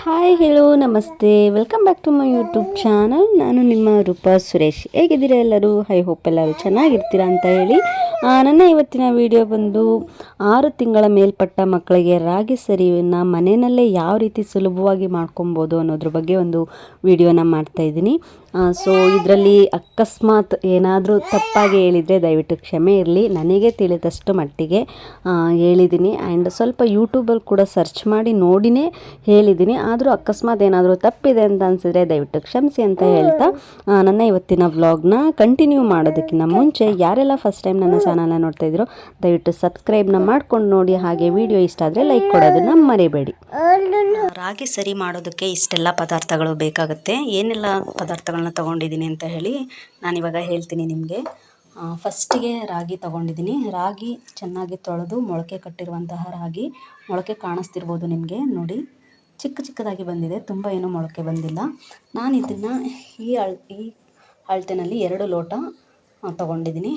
Hi hello ನಮಸ್ತೆ. Welcome back to my YouTube channel ನಾನು ನಿಮ್ಮ ರೂಪಾ ಸುರೇಶ್. ಹೇಗಿದ್ದೀರಾ ಎಲ್ಲರೂ? ಹೈ ಹೋಪ್ ಎಲ್ಲರೂ ಚೆನ್ನಾಗಿರ್ತೀರಾ ಅಂತ ಹೇಳಿ. ನನ್ನ ಇವತ್ತಿನ ವಿಡಿಯೋ ಬಂದು ಆರು ತಿಂಗಳ ಮೇಲ್ಪಟ್ಟ ಮಕ್ಕಳಿಗೆ ರಾಗಿ ಸರಿಯನ್ನು ಮನೆಯಲ್ಲೇ ಯಾವ ರೀತಿ ಸುಲಭವಾಗಿ ಮಾಡ್ಕೊಬೋದು ಅನ್ನೋದ್ರ ಬಗ್ಗೆ ಒಂದು ವಿಡಿಯೋನ ಮಾಡ್ತಾ ಇದ್ದೀನಿ. ಸೊ ಇದರಲ್ಲಿ ಅಕಸ್ಮಾತ್ ಏನಾದರೂ ತಪ್ಪಾಗಿ ಹೇಳಿದರೆ ದಯವಿಟ್ಟು ಕ್ಷಮೆ ಇರಲಿ. ನನಗೆ ತಿಳಿದಷ್ಟು ಮಟ್ಟಿಗೆ ಹೇಳಿದ್ದೀನಿ. ಆ್ಯಂಡ್ ಸ್ವಲ್ಪ ಯೂಟ್ಯೂಬಲ್ಲಿ ಕೂಡ ಸರ್ಚ್ ಮಾಡಿ ನೋಡಿನೇ ಹೇಳಿದ್ದೀನಿ. ಆದರೂ ಅಕಸ್ಮಾತ್ ಏನಾದರೂ ತಪ್ಪಿದೆ ಅಂತ ಅನಿಸಿದ್ರೆ ದಯವಿಟ್ಟು ಕ್ಷಮಿಸಿ ಅಂತ ಹೇಳ್ತಾ ನನ್ನ ಇವತ್ತಿನ ವ್ಲಾಗ್ನ ಕಂಟಿನ್ಯೂ ಮಾಡೋದಕ್ಕಿಂತ ಮುಂಚೆ ಯಾರೆಲ್ಲ ಫಸ್ಟ್ ಟೈಮ್ ನನ್ನ ಚಾನಲ್ನ ನೋಡ್ತಾ ಇದ್ರು ದಯವಿಟ್ಟು ಸಬ್ಸ್ಕ್ರೈಬ್ನ ಮಾಡ್ಕೊಂಡು ನೋಡಿ. ಹಾಗೆ ವಿಡಿಯೋ ಇಷ್ಟ ಆದರೆ ಲೈಕ್ ಕೊಡೋದನ್ನ ಮರಿಬೇಡಿ. ರಾಗಿ ಸರಿ ಮಾಡೋದಕ್ಕೆ ಇಷ್ಟೆಲ್ಲ ಪದಾರ್ಥಗಳು ಬೇಕಾಗುತ್ತೆ. ಏನೆಲ್ಲ ಪದಾರ್ಥಗಳನ್ನ ತಗೊಂಡಿದ್ದೀನಿ ಅಂತ ಹೇಳಿ ನಾನಿವಾಗ ಹೇಳ್ತೀನಿ ನಿಮಗೆ. ಫಸ್ಟಿಗೆ ರಾಗಿ ತೊಗೊಂಡಿದ್ದೀನಿ. ರಾಗಿ ಚೆನ್ನಾಗಿ ತೊಳೆದು ಮೊಳಕೆ ಕಟ್ಟಿರುವಂತಹ ರಾಗಿ ಮೊಳಕೆ ಕಾಣಿಸ್ತಿರ್ಬೋದು ನಿಮಗೆ, ನೋಡಿ. ಚಿಕ್ಕ ಚಿಕ್ಕದಾಗಿ ಬಂದಿದೆ, ತುಂಬ ಏನೂ ಮೊಳಕೆ ಬಂದಿಲ್ಲ. ನಾನು ಇದನ್ನು ಈ ಅಳ್, ಈ ಅಳತೆನಲ್ಲಿ ಎರಡು ಲೋಟ ತಗೊಂಡಿದ್ದೀನಿ.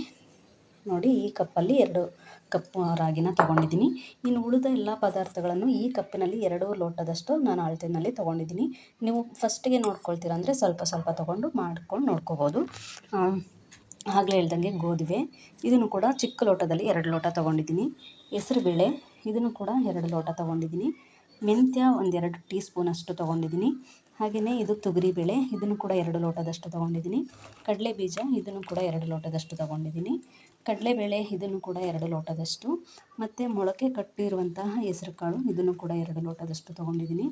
ನೋಡಿ, ಈ ಕಪ್ಪಲ್ಲಿ ಎರಡು ಕಪ್ ರಾಗಿನ ತಗೊಂಡಿದ್ದೀನಿ. ಇನ್ನು ಉಳಿದ ಎಲ್ಲ ಪದಾರ್ಥಗಳನ್ನು ಈ ಕಪ್ಪಿನಲ್ಲಿ ಎರಡು ಲೋಟದಷ್ಟು ನಾನು ಅಳತೆನಲ್ಲಿ ತೊಗೊಂಡಿದ್ದೀನಿ. ನೀವು ಫಸ್ಟಿಗೆ ನೋಡ್ಕೊಳ್ತೀರ ಅಂದರೆ ಸ್ವಲ್ಪ ಸ್ವಲ್ಪ ತೊಗೊಂಡು ಮಾಡ್ಕೊಂಡು ನೋಡ್ಕೋಬೋದು. ಆಗಲೇ ಹೇಳ್ದಂಗೆ ಗೋಧಿವೆ ಇದನ್ನು ಕೂಡ ಚಿಕ್ಕ ಲೋಟದಲ್ಲಿ ಎರಡು ಲೋಟ ತೊಗೊಂಡಿದ್ದೀನಿ. ಹೆಸರುಬೇಳೆ, ಇದನ್ನು ಕೂಡ ಎರಡು ಲೋಟ ತೊಗೊಂಡಿದ್ದೀನಿ. ಮೆಂತ್ಯ ಒಂದೆರಡು ಟೀ ಸ್ಪೂನಷ್ಟು ತೊಗೊಂಡಿದ್ದೀನಿ. ಹಾಗೆಯೇ ಇದು ತೊಗರಿಬೇಳೆ, ಇದನ್ನು ಕೂಡ ಎರಡು ಲೋಟದಷ್ಟು ತೊಗೊಂಡಿದ್ದೀನಿ. ಕಡಲೆ ಬೀಜ ಇದನ್ನು ಕೂಡ ಎರಡು ಲೋಟದಷ್ಟು ತೊಗೊಂಡಿದ್ದೀನಿ. ಕಡಲೆಬೇಳೆ, ಇದನ್ನು ಕೂಡ ಎರಡು ಲೋಟದಷ್ಟು. ಮತ್ತು ಮೊಳಕೆ ಕಟ್ಟಿರುವಂತಹ ಹೆಸರುಕಾಳು, ಇದನ್ನು ಕೂಡ ಎರಡು ಲೋಟದಷ್ಟು ತೊಗೊಂಡಿದ್ದೀನಿ.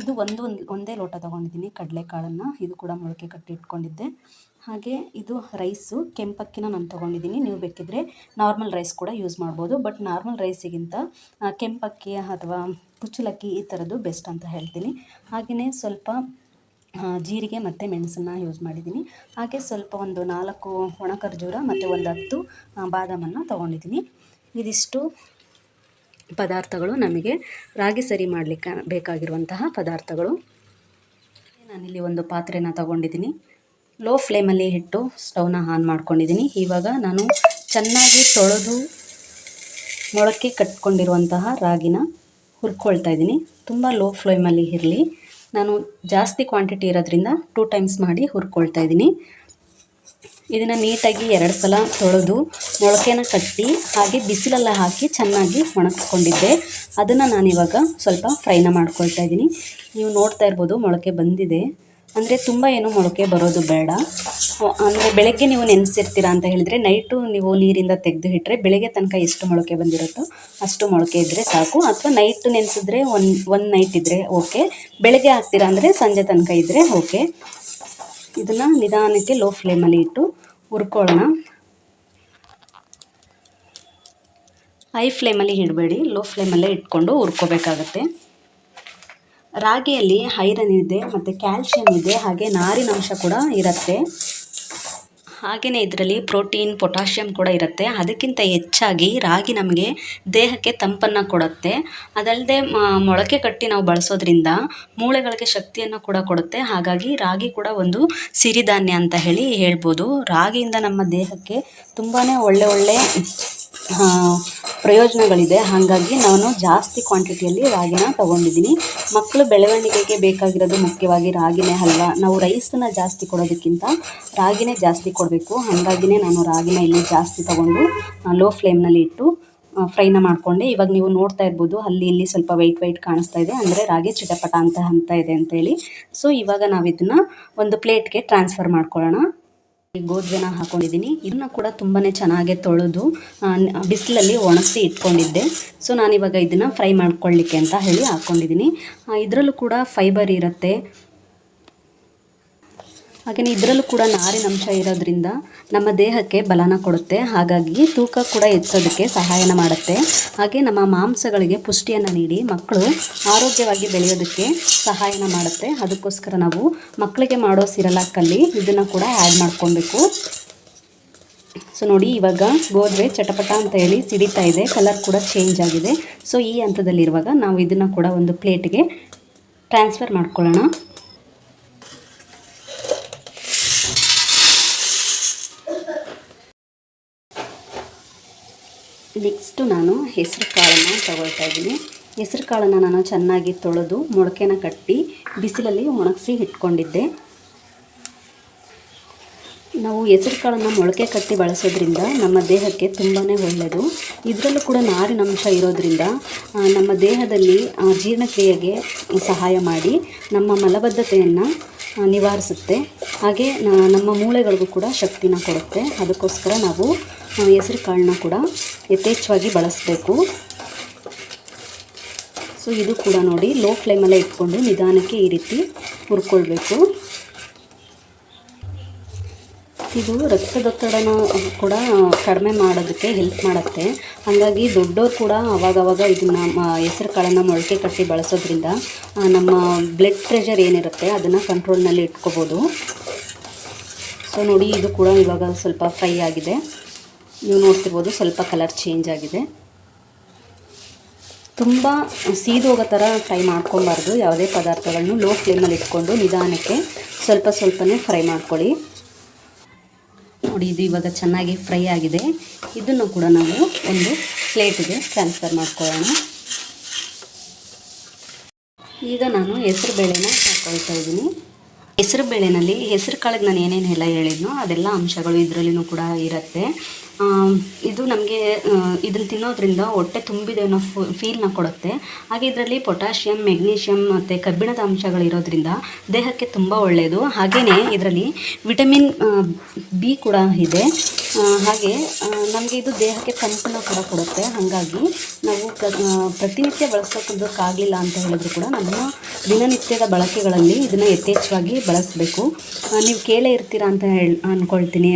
ಇದು ಒಂದು ಒಂದು ಲೋಟ ತೊಗೊಂಡಿದ್ದೀನಿ ಕಡಲೆಕಾಳನ್ನು. ಇದು ಕೂಡ ಮೊಳಕೆ ಕಟ್ಟಿಟ್ಕೊಂಡಿದ್ದೆ. ಹಾಗೆ ಇದು ರೈಸು, ಕೆಂಪಕ್ಕಿನ ನಾನು ತೊಗೊಂಡಿದ್ದೀನಿ. ನೀವು ಬೇಕಿದ್ದರೆ ನಾರ್ಮಲ್ ರೈಸ್ ಕೂಡ ಯೂಸ್ ಮಾಡ್ಬೋದು. ಬಟ್ ನಾರ್ಮಲ್ ರೈಸಿಗಿಂತ ಕೆಂಪಕ್ಕಿ ಅಥವಾ ಕುಚ್ಚಲಕ್ಕಿ ಈ ಥರದ್ದು ಬೆಸ್ಟ್ ಅಂತ ಹೇಳ್ತೀನಿ. ಹಾಗೆಯೇ ಸ್ವಲ್ಪ ಜೀರಿಗೆ ಮತ್ತು ಮೆಣಸನ್ನು ಯೂಸ್ ಮಾಡಿದ್ದೀನಿ. ಹಾಗೆ ಸ್ವಲ್ಪ ಒಂದು ನಾಲ್ಕು ಒಣ ಖರ್ಜೂರ ಮತ್ತು ಒಂದು ಹತ್ತು ಬಾದಾಮನ್ನು ತೊಗೊಂಡಿದ್ದೀನಿ. ಇದಿಷ್ಟು ಪದಾರ್ಥಗಳು ನಮಗೆ ರಾಗಿ ಸರಿ ಮಾಡಲಿಕ್ಕೆ ಬೇಕಾಗಿರುವಂತಹ ಪದಾರ್ಥಗಳು. ನಾನಿಲ್ಲಿ ಒಂದು ಪಾತ್ರೆನ ತಗೊಂಡಿದ್ದೀನಿ. ಲೋ ಫ್ಲೇಮಲ್ಲಿ ಇಟ್ಟು ಸ್ಟವ್ನ ಆನ್ ಮಾಡ್ಕೊಂಡಿದ್ದೀನಿ. ಇವಾಗ ನಾನು ಚೆನ್ನಾಗಿ ತೊಳೆದು ಮೊಳಕೆ ಕಟ್ಕೊಂಡಿರುವಂತಹ ರಾಗಿನ ಹುರ್ಕೊಳ್ತಾ ಇದ್ದೀನಿ. ತುಂಬ ಲೋ ಫ್ಲೇಮಲ್ಲಿ ಇರಲಿ. ನಾನು ಜಾಸ್ತಿ ಕ್ವಾಂಟಿಟಿ ಇರೋದ್ರಿಂದ ಟೂ ಟೈಮ್ಸ್ ಮಾಡಿ ಹುರ್ಕೊಳ್ತಾ ಇದ್ದೀನಿ. ಇದನ್ನು ನೀಟಾಗಿ ಎರಡು ಸಲ ತೊಳೆದು ಮೊಳಕೆನ ಕಟ್ಟಿ ಹಾಗೆ ಬಿಸಿಲೆಲ್ಲ ಹಾಕಿ ಚೆನ್ನಾಗಿ ಒಣಗಿಸ್ಕೊಂಡಿದ್ದೆ. ಅದನ್ನು ನಾನಿವಾಗ ಸ್ವಲ್ಪ ಫ್ರೈನ ಮಾಡ್ಕೊಳ್ತಾ ಇದ್ದೀನಿ. ನೀವು ನೋಡ್ತಾ ಇರ್ಬೋದು ಮೊಳಕೆ ಬಂದಿದೆ. ಅಂದರೆ ತುಂಬ ಏನು ಮೊಳಕೆ ಬರೋದು ಬೇಡ. ಅಂದರೆ ಬೆಳಗ್ಗೆ ನೀವು ನೆನೆಸಿರ್ತೀರ ಅಂತ ಹೇಳಿದರೆ ನೈಟು ನೀವು ನೀರಿಂದ ತೆಗೆದು ಇಟ್ಟರೆ ಬೆಳಗ್ಗೆ ತನಕ ಎಷ್ಟು ಮೊಳಕೆ ಬಂದಿರುತ್ತೋ ಅಷ್ಟು ಮೊಳಕೆ ಇದ್ದರೆ ಸಾಕು. ಅಥವಾ ನೈಟ್ ನೆನೆಸಿದ್ರೆ ಒನ್ ಒನ್ ನೈಟ್ ಇದ್ದರೆ ಓಕೆ. ಬೆಳಗ್ಗೆ ಹಾಕ್ತೀರ ಅಂದರೆ ಸಂಜೆ ತನಕ ಇದ್ದರೆ ಓಕೆ. ಇದನ್ನು ನಿಧಾನಕ್ಕೆ ಲೋ ಫ್ಲೇಮಲ್ಲಿ ಇಟ್ಟು ಹುರ್ಕೊಳ್ಳೋಣ. ಹೈ ಫ್ಲೇಮಲ್ಲಿ ಇಡಬೇಡಿ. ಲೋ ಫ್ಲೇಮಲ್ಲೇ ಇಟ್ಕೊಂಡು ಹುರ್ಕೋಬೇಕಾಗತ್ತೆ. ರಾಗಿಯಲ್ಲಿ ಐರನ್ ಇದೆ ಮತ್ತು ಕ್ಯಾಲ್ಶಿಯಂ ಇದೆ, ಹಾಗೆ ನಾರಿನಂಶ ಕೂಡ ಇರುತ್ತೆ. ಹಾಗೆಯೇ ಇದರಲ್ಲಿ ಪ್ರೋಟೀನ್ ಪೊಟ್ಯಾಷಿಯಮ್ ಕೂಡ ಇರುತ್ತೆ. ಅದಕ್ಕಿಂತ ಹೆಚ್ಚಾಗಿ ರಾಗಿ ನಮಗೆ ದೇಹಕ್ಕೆ ತಂಪನ್ನು ಕೊಡುತ್ತೆ. ಅದಲ್ಲದೆ ಮೊಳಕೆ ಕಟ್ಟಿ ನಾವು ಬಳಸೋದ್ರಿಂದ ಮೂಳೆಗಳಿಗೆ ಶಕ್ತಿಯನ್ನು ಕೂಡ ಕೊಡುತ್ತೆ. ಹಾಗಾಗಿ ರಾಗಿ ಕೂಡ ಒಂದು ಸಿರಿಧಾನ್ಯ ಅಂತ ಹೇಳಿ ಹೇಳ್ಬೋದು. ರಾಗಿಯಿಂದ ನಮ್ಮ ದೇಹಕ್ಕೆ ತುಂಬಾ ಒಳ್ಳೆ ಒಳ್ಳೆ ಪ್ರಯೋಜನಗಳಿದೆ. ಹಾಗಾಗಿ ನಾನು ಜಾಸ್ತಿ ಕ್ವಾಂಟಿಟಿಯಲ್ಲಿ ರಾಗಿನ ತೊಗೊಂಡಿದ್ದೀನಿ. ಮಕ್ಕಳು ಬೆಳವಣಿಗೆಗೆ ಬೇಕಾಗಿರೋದು ಮುಖ್ಯವಾಗಿ ರಾಗಿನೇ ಅಲ್ವಾ? ನಾವು ರೈಸನ್ನು ಜಾಸ್ತಿ ಕೊಡೋದಕ್ಕಿಂತ ರಾಗಿನೇ ಜಾಸ್ತಿ ಕೊಡಬೇಕು. ಹಾಗಾಗಿನೇ ನಾನು ರಾಗಿನ ಇಲ್ಲಿ ಜಾಸ್ತಿ ತೊಗೊಂಡು ಲೋ ಫ್ಲೇಮ್ನಲ್ಲಿ ಇಟ್ಟು ಫ್ರೈನ ಮಾಡಿಕೊಂಡೆ. ಇವಾಗ ನೀವು ನೋಡ್ತಾ ಇರ್ಬೋದು, ಅಲ್ಲಿ ಇಲ್ಲಿ ಸ್ವಲ್ಪ ವೈಟ್ ವೈಟ್ ಕಾಣಿಸ್ತಾ ಇದೆ. ಅಂದರೆ ರಾಗಿ ಚಿಟಪಟ ಅಂತ ಅಂತ ಇದೆ ಅಂತೇಳಿ. ಸೊ ಇವಾಗ ನಾವು ಇದನ್ನು ಒಂದು ಪ್ಲೇಟ್ಗೆ ಟ್ರಾನ್ಸ್ಫರ್ ಮಾಡ್ಕೊಳ್ಳೋಣ. ಗೋಧಿನ ಹಾಕೊಂಡಿದ್ದೀನಿ. ಇದನ್ನ ಕೂಡ ತುಂಬಾ ಚೆನ್ನಾಗಿ ತೊಳೆದು ಬಿಸಿಲಲ್ಲಿ ಒಣಗಿಸಿ ಇಟ್ಕೊಂಡಿದ್ದೆ. ಸೊ ನಾನಿವಾಗ ಇದನ್ನು ಫ್ರೈ ಮಾಡ್ಕೊಳ್ಳಿಕ್ಕೆ ಅಂತ ಹೇಳಿ ಹಾಕ್ಕೊಂಡಿದ್ದೀನಿ ಇದರಲ್ಲೂ ಕೂಡ ಫೈಬರ್ ಇರುತ್ತೆ. ಹಾಗೆಯೇ ಇದರಲ್ಲೂ ಕೂಡ ನಾರಿನಂಶ ಇರೋದ್ರಿಂದ ನಮ್ಮ ದೇಹಕ್ಕೆ ಬಲನ ಕೊಡುತ್ತೆ. ಹಾಗಾಗಿ ತೂಕ ಕೂಡ ಹೆಚ್ಚೋದಕ್ಕೆ ಸಹಾಯನ ಮಾಡುತ್ತೆ. ಹಾಗೆ ನಮ್ಮ ಮಾಂಸಗಳಿಗೆ ಪುಷ್ಟಿಯನ್ನು ನೀಡಿ ಮಕ್ಕಳು ಆರೋಗ್ಯವಾಗಿ ಬೆಳೆಯೋದಕ್ಕೆ ಸಹಾಯನ ಮಾಡುತ್ತೆ. ಅದಕ್ಕೋಸ್ಕರ ನಾವು ಮಕ್ಕಳಿಗೆ ಮಾಡೋ ಸಿರಲಾಕಲ್ಲಿ ಇದನ್ನು ಕೂಡ ಆ್ಯಡ್ ಮಾಡ್ಕೊಬೇಕು ಸೊ ನೋಡಿ, ಇವಾಗ ಗೋಧಿ ಚಟಪಟ ಅಂತ ಹೇಳಿ ಸಿಡಿತಾ ಇದೆ. ಕಲರ್ ಕೂಡ ಚೇಂಜ್ ಆಗಿದೆ. ಸೊ ಈ ಹಂತದಲ್ಲಿರುವಾಗ ನಾವು ಇದನ್ನು ಕೂಡ ಒಂದು ಪ್ಲೇಟ್ಗೆ ಟ್ರಾನ್ಸ್ಫರ್ ಮಾಡ್ಕೊಳ್ಳೋಣ. ನೆಕ್ಸ್ಟು ನಾನು ಹೆಸರು ಕಾಳನ್ನು ತಗೊಳ್ತಾ ಇದ್ದೀನಿ. ಹೆಸರು ಕಾಳನ್ನು ನಾನು ಚೆನ್ನಾಗಿ ತೊಳೆದು ಮೊಳಕೆನ ಕಟ್ಟಿ ಬಿಸಿಲಲ್ಲಿ ಒಣಗಿಸಿ ಇಟ್ಕೊಂಡಿದ್ದೆ. ನಾವು ಹೆಸರು ಕಾಳನ್ನು ಮೊಳಕೆ ಕಟ್ಟಿ ಬಳಸೋದ್ರಿಂದ ನಮ್ಮ ದೇಹಕ್ಕೆ ತುಂಬಾ ಒಳ್ಳೆಯದು. ಇದರಲ್ಲೂ ಕೂಡ ನಾರಿನಂಶ ಇರೋದ್ರಿಂದ ನಮ್ಮ ದೇಹದಲ್ಲಿ ಜೀರ್ಣಕ್ರಿಯೆಗೆ ಸಹಾಯ ಮಾಡಿ ನಮ್ಮ ಮಲಬದ್ಧತೆಯನ್ನು ನಿವಾರಿಸುತ್ತೆ. ಹಾಗೆ ನಮ್ಮ ಮೂಳೆಗಳಿಗೂ ಕೂಡ ಶಕ್ತಿನ ಕೊಡುತ್ತೆ. ಅದಕ್ಕೋಸ್ಕರ ನಾವು ಹೆಸರು ಕಾಳನ್ನ ಕೂಡ ಯಥೇಚ್ಛವಾಗಿ ಬಳಸಬೇಕು. ಸೊ ಇದು ಕೂಡ ನೋಡಿ ಲೋ ಫ್ಲೇಮಲ್ಲೇ ಇಟ್ಕೊಂಡು ನಿಧಾನಕ್ಕೆ ಈ ರೀತಿ ಹುರ್ಕೊಳ್ಬೇಕು. ಇದು ರಕ್ತದೊತ್ತಡನ ಕೂಡ ಕಡಿಮೆ ಮಾಡೋದಕ್ಕೆ ಹೆಲ್ಪ್ ಮಾಡುತ್ತೆ. ಹಾಗಾಗಿ ದೊಡ್ಡೋರು ಕೂಡ ಅವಾಗವಾಗ ಇದನ್ನು ಹೆಸರು ಕಾಳನ್ನು ಮೊಳಕೆ ಕಟ್ಟಿ ಬಳಸೋದ್ರಿಂದ ನಮ್ಮ ಬ್ಲಡ್ ಪ್ರೆಷರ್ ಏನಿರುತ್ತೆ ಅದನ್ನು ಕಂಟ್ರೋಲ್ನಲ್ಲಿ ಇಟ್ಕೋಬೋದು. ಸೊ ನೋಡಿ, ಇದು ಕೂಡ ಇವಾಗ ಸ್ವಲ್ಪ ಫ್ರೈ ಆಗಿದೆ. ನೀವು ನೋಡ್ತಿರ್ಬೋದು ಸ್ವಲ್ಪ ಕಲರ್ ಚೇಂಜ್ ಆಗಿದೆ. ತುಂಬ ಸೀದೋಗೋ ಥರ ಫ್ರೈ ಮಾಡ್ಕೊಬಾರ್ದು. ಯಾವುದೇ ಪದಾರ್ಥಗಳನ್ನು ಲೋ ಫ್ಲೇಮಲ್ಲಿ ಇಟ್ಕೊಂಡು ನಿಧಾನಕ್ಕೆ ಸ್ವಲ್ಪ ಸ್ವಲ್ಪನೇ ಫ್ರೈ ಮಾಡ್ಕೊಳ್ಳಿ. ನೋಡಿ ಇದು ಇವಾಗ ಚೆನ್ನಾಗಿ ಫ್ರೈ ಆಗಿದೆ. ಇದನ್ನು ಕೂಡ ನಾವು ಒಂದು ಪ್ಲೇಟಿಗೆ ಟ್ರಾನ್ಸ್ಫರ್ ಮಾಡ್ಕೊಳ್ಳೋಣ. ಈಗ ನಾನು ಹೆಸರು ಬೇಳೆನ ಹಾಕ್ಕೊಳ್ತಾ ಇದ್ದೀನಿ. ಹೆಸರು ಬೇಳೆನಲ್ಲಿ ಹೆಸರು ಕಾಳಿಗೆ ನಾನು ಏನೇನೆಲ್ಲ ಹೇಳಿದ್ನೋ ಅದೆಲ್ಲ ಅಂಶಗಳು ಇದರಲ್ಲಿನೂ ಕೂಡ ಇರುತ್ತೆ. ಇದು ನಮಗೆ ಇದನ್ನು ತಿನ್ನೋದ್ರಿಂದ ಹೊಟ್ಟೆ ತುಂಬಿದೆ ಅನ್ನೋ ಫೀಲ್ನ ಕೊಡುತ್ತೆ. ಹಾಗೆ ಇದರಲ್ಲಿ ಪೊಟ್ಯಾಷಿಯಂ ಮೆಗ್ನೀಷಿಯಂ ಮತ್ತು ಕಬ್ಬಿಣದ ಅಂಶಗಳಿರೋದ್ರಿಂದ ದೇಹಕ್ಕೆ ತುಂಬ ಒಳ್ಳೆಯದು ಹಾಗೆಯೇ ಇದರಲ್ಲಿ ವಿಟಮಿನ್ ಬಿ ಕೂಡ ಇದೆ. ಹಾಗೆ ನಮಗೆ ಇದು ದೇಹಕ್ಕೆ ತಂಪನ್ನು ಕೂಡ ಕೊಡುತ್ತೆ. ಹಾಗಾಗಿ ನಾವು ಪ್ರತಿನಿತ್ಯ ಬಳಸೋದಕ್ಕಾಗಲಿಲ್ಲ ಅಂತ ಹೇಳಿದ್ರು ಕೂಡ ನಮ್ಮ ದಿನನಿತ್ಯದ ಬಳಕೆಗಳಲ್ಲಿ ಇದನ್ನು ಯಥೇಚ್ಛವಾಗಿ ಬಳಸಬೇಕು. ನೀವು ಕೇಳೇ ಇರ್ತೀರಾ ಅಂತ ಹೇಳಿ ಅಂದ್ಕೊಳ್ತೀನಿ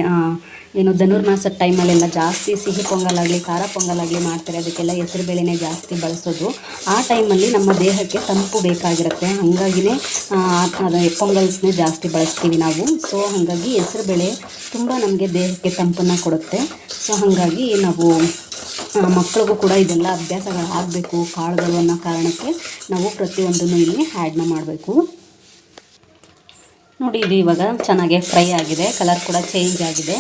ಏನು ಧನುರ್ಮಾಸದ ಟೈಮಲ್ಲೆಲ್ಲ ಜಾಸ್ತಿ ಸಿಹಿ ಪೊಂಗಲಾಗಲಿ ಖಾರ ಪೊಂಗಲಾಗಲಿ ಮಾಡ್ತಾರೆ. ಅದಕ್ಕೆಲ್ಲ ಹೆಸರು ಬೇಳೆನೇ ಜಾಸ್ತಿ ಬಳಸೋದು. ಆ ಟೈಮಲ್ಲಿ ನಮ್ಮ ದೇಹಕ್ಕೆ ತಂಪು ಬೇಕಾಗಿರುತ್ತೆ. ಹಾಗಾಗಿನೇ ಅದು ಪೊಂಗಲ್ಸ್ನೇ ಜಾಸ್ತಿ ಬಳಸ್ತೀವಿ ನಾವು. ಸೊ ಹಾಗಾಗಿ ಹೆಸರು ಬೇಳೆ ತುಂಬ ನಮಗೆ ದೇಹಕ್ಕೆ ತಂಪನ್ನು ಕೊಡುತ್ತೆ. ಸೊ ಹಾಗಾಗಿ ನಾವು ಮಕ್ಕಳಿಗೂ ಕೂಡ ಇದೆಲ್ಲ ಅಭ್ಯಾಸಗಳು ಆಗಬೇಕು ಕಾಳುಗಳು ಅನ್ನೋ ಕಾರಣಕ್ಕೆ ನಾವು ಪ್ರತಿಯೊಂದನ್ನು ಇಲ್ಲಿ ಆ್ಯಡ್ನ ಮಾಡಬೇಕು. ನೋಡಿ, ಇದು ಇವಾಗ ಚೆನ್ನಾಗಿ ಫ್ರೈ ಆಗಿದೆ, ಕಲರ್ ಕೂಡ ಚೇಂಜ್ ಆಗಿದೆ.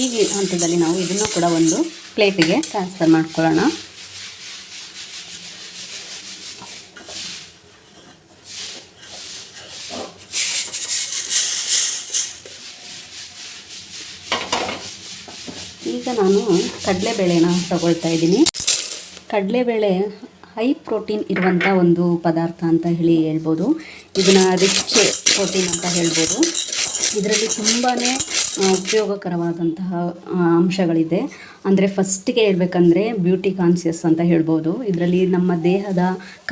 ಈ ಹಂತದಲ್ಲಿ ನಾವು ಇದನ್ನು ಕೂಡ ಒಂದು ಪ್ಲೇಟಿಗೆ ಟ್ರಾನ್ಸ್ಫರ್ ಮಾಡ್ಕೊಳ್ಳೋಣ. ಈಗ ನಾನು ಕಡಲೆಬೇಳೆನ ತಗೊಳ್ತಾ ಇದ್ದೀನಿ. ಕಡಲೆಬೇಳೆ ಹೈ ಪ್ರೋಟೀನ್ ಇರುವಂಥ ಒಂದು ಪದಾರ್ಥ ಅಂತ ಹೇಳಿ ಹೇಳ್ಬೋದು. ಇದನ್ನು ರಿಚ್ ಪ್ರೋಟೀನ್ ಅಂತ ಹೇಳ್ಬೋದು. ಇದರಲ್ಲಿ ತುಂಬಾ ಉಪಯೋಗಕರವಾದಂತಹ ಅಂಶಗಳಿದೆ. ಅಂದರೆ ಫಸ್ಟಿಗೆ ಹೇಳ್ಬೇಕಂದ್ರೆ ಬ್ಯೂಟಿ ಕಾನ್ಸಿಯಸ್ ಅಂತ ಹೇಳ್ಬೋದು. ಇದರಲ್ಲಿ ನಮ್ಮ ದೇಹದ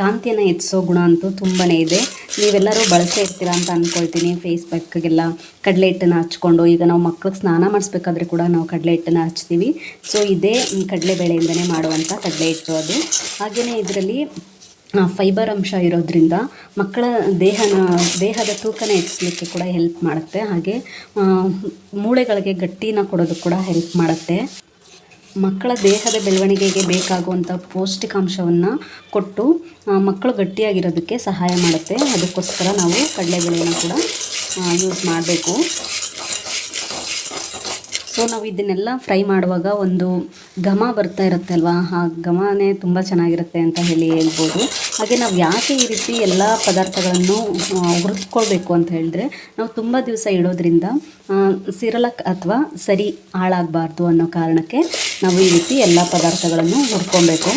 ಕಾಂತಿಯನ್ನು ಹೆಚ್ಚಿಸೋ ಗುಣ ಅಂತೂ ತುಂಬಾ ಇದೆ. ನೀವೆಲ್ಲರೂ ಬಳಸೇ ಇರ್ತೀರ ಅಂತ ಅಂದ್ಕೊಳ್ತೀನಿ ಫೇಸ್ ಪ್ಯಾಕ್ಗೆಲ್ಲ ಕಡಲೆ ಹಿಟ್ಟನ್ನು ಹಚ್ಕೊಂಡು, ಈಗ ನಾವು ಮಕ್ಳಿಗೆ ಸ್ನಾನ ಮಾಡಿಸ್ಬೇಕಾದ್ರೆ ಕೂಡ ನಾವು ಕಡಲೆ ಹಿಟ್ಟನ್ನು ಹಚ್ತೀವಿ. ಸೊ ಇದೇ ಕಡಲೆ ಕಡಲೆಬೇಳೆಯಿಂದನೇ ಮಾಡುವಂಥ ಕಡಲೆ ಹಿಟ್ಟು ಅದು. ಹಾಗೆಯೇ ಇದರಲ್ಲಿ ಫೈಬರ್ ಅಂಶ ಇರೋದ್ರಿಂದ ಮಕ್ಕಳ ದೇಹನ, ದೇಹದ ತೂಕನ ಹೆಚ್ಚಿಸಲಿಕ್ಕೆ ಕೂಡ ಹೆಲ್ಪ್ ಮಾಡುತ್ತೆ. ಹಾಗೆ ಮೂಳೆಗಳಿಗೆ ಗಟ್ಟಿನ ಕೊಡೋದು ಕೂಡ ಹೆಲ್ಪ್ ಮಾಡುತ್ತೆ. ಮಕ್ಕಳ ದೇಹದ ಬೆಳವಣಿಗೆಗೆ ಬೇಕಾಗುವಂಥ ಪೌಷ್ಟಿಕಾಂಶವನ್ನು ಕೊಟ್ಟು ಮಕ್ಕಳು ಗಟ್ಟಿಯಾಗಿರೋದಕ್ಕೆ ಸಹಾಯ ಮಾಡುತ್ತೆ. ಅದಕ್ಕೋಸ್ಕರ ನಾವು ಕಡಲೆಬೇಳೆನ ಕೂಡ ಯೂಸ್ ಮಾಡಬೇಕು. ಸೊ ನಾವು ಇದನ್ನೆಲ್ಲ ಫ್ರೈ ಮಾಡುವಾಗ ಒಂದು ಘಮ ಬರ್ತಾ ಇರುತ್ತೆ ಅಲ್ವಾ ಆ ಘಮನೇ ತುಂಬ ಚೆನ್ನಾಗಿರುತ್ತೆ ಅಂತ ಹೇಳಿ ಹೇಳ್ಬೋದು. ಹಾಗೆ ನಾವು ಯಾಕೆ ಈ ರೀತಿ ಎಲ್ಲ ಪದಾರ್ಥಗಳನ್ನು ಹುರಿದ್ಕೊಳ್ಬೇಕು ಅಂತ ಹೇಳಿದ್ರೆ, ನಾವು ತುಂಬ ದಿವಸ ಇಡೋದ್ರಿಂದ ಸಿರಲಕ್ ಅಥವಾ ಸರಿ ಹಾಳಾಗಬಾರ್ದು ಅನ್ನೋ ಕಾರಣಕ್ಕೆ ನಾವು ಈ ರೀತಿ ಎಲ್ಲ ಪದಾರ್ಥಗಳನ್ನು ಹುರ್ಕೊಬೇಕು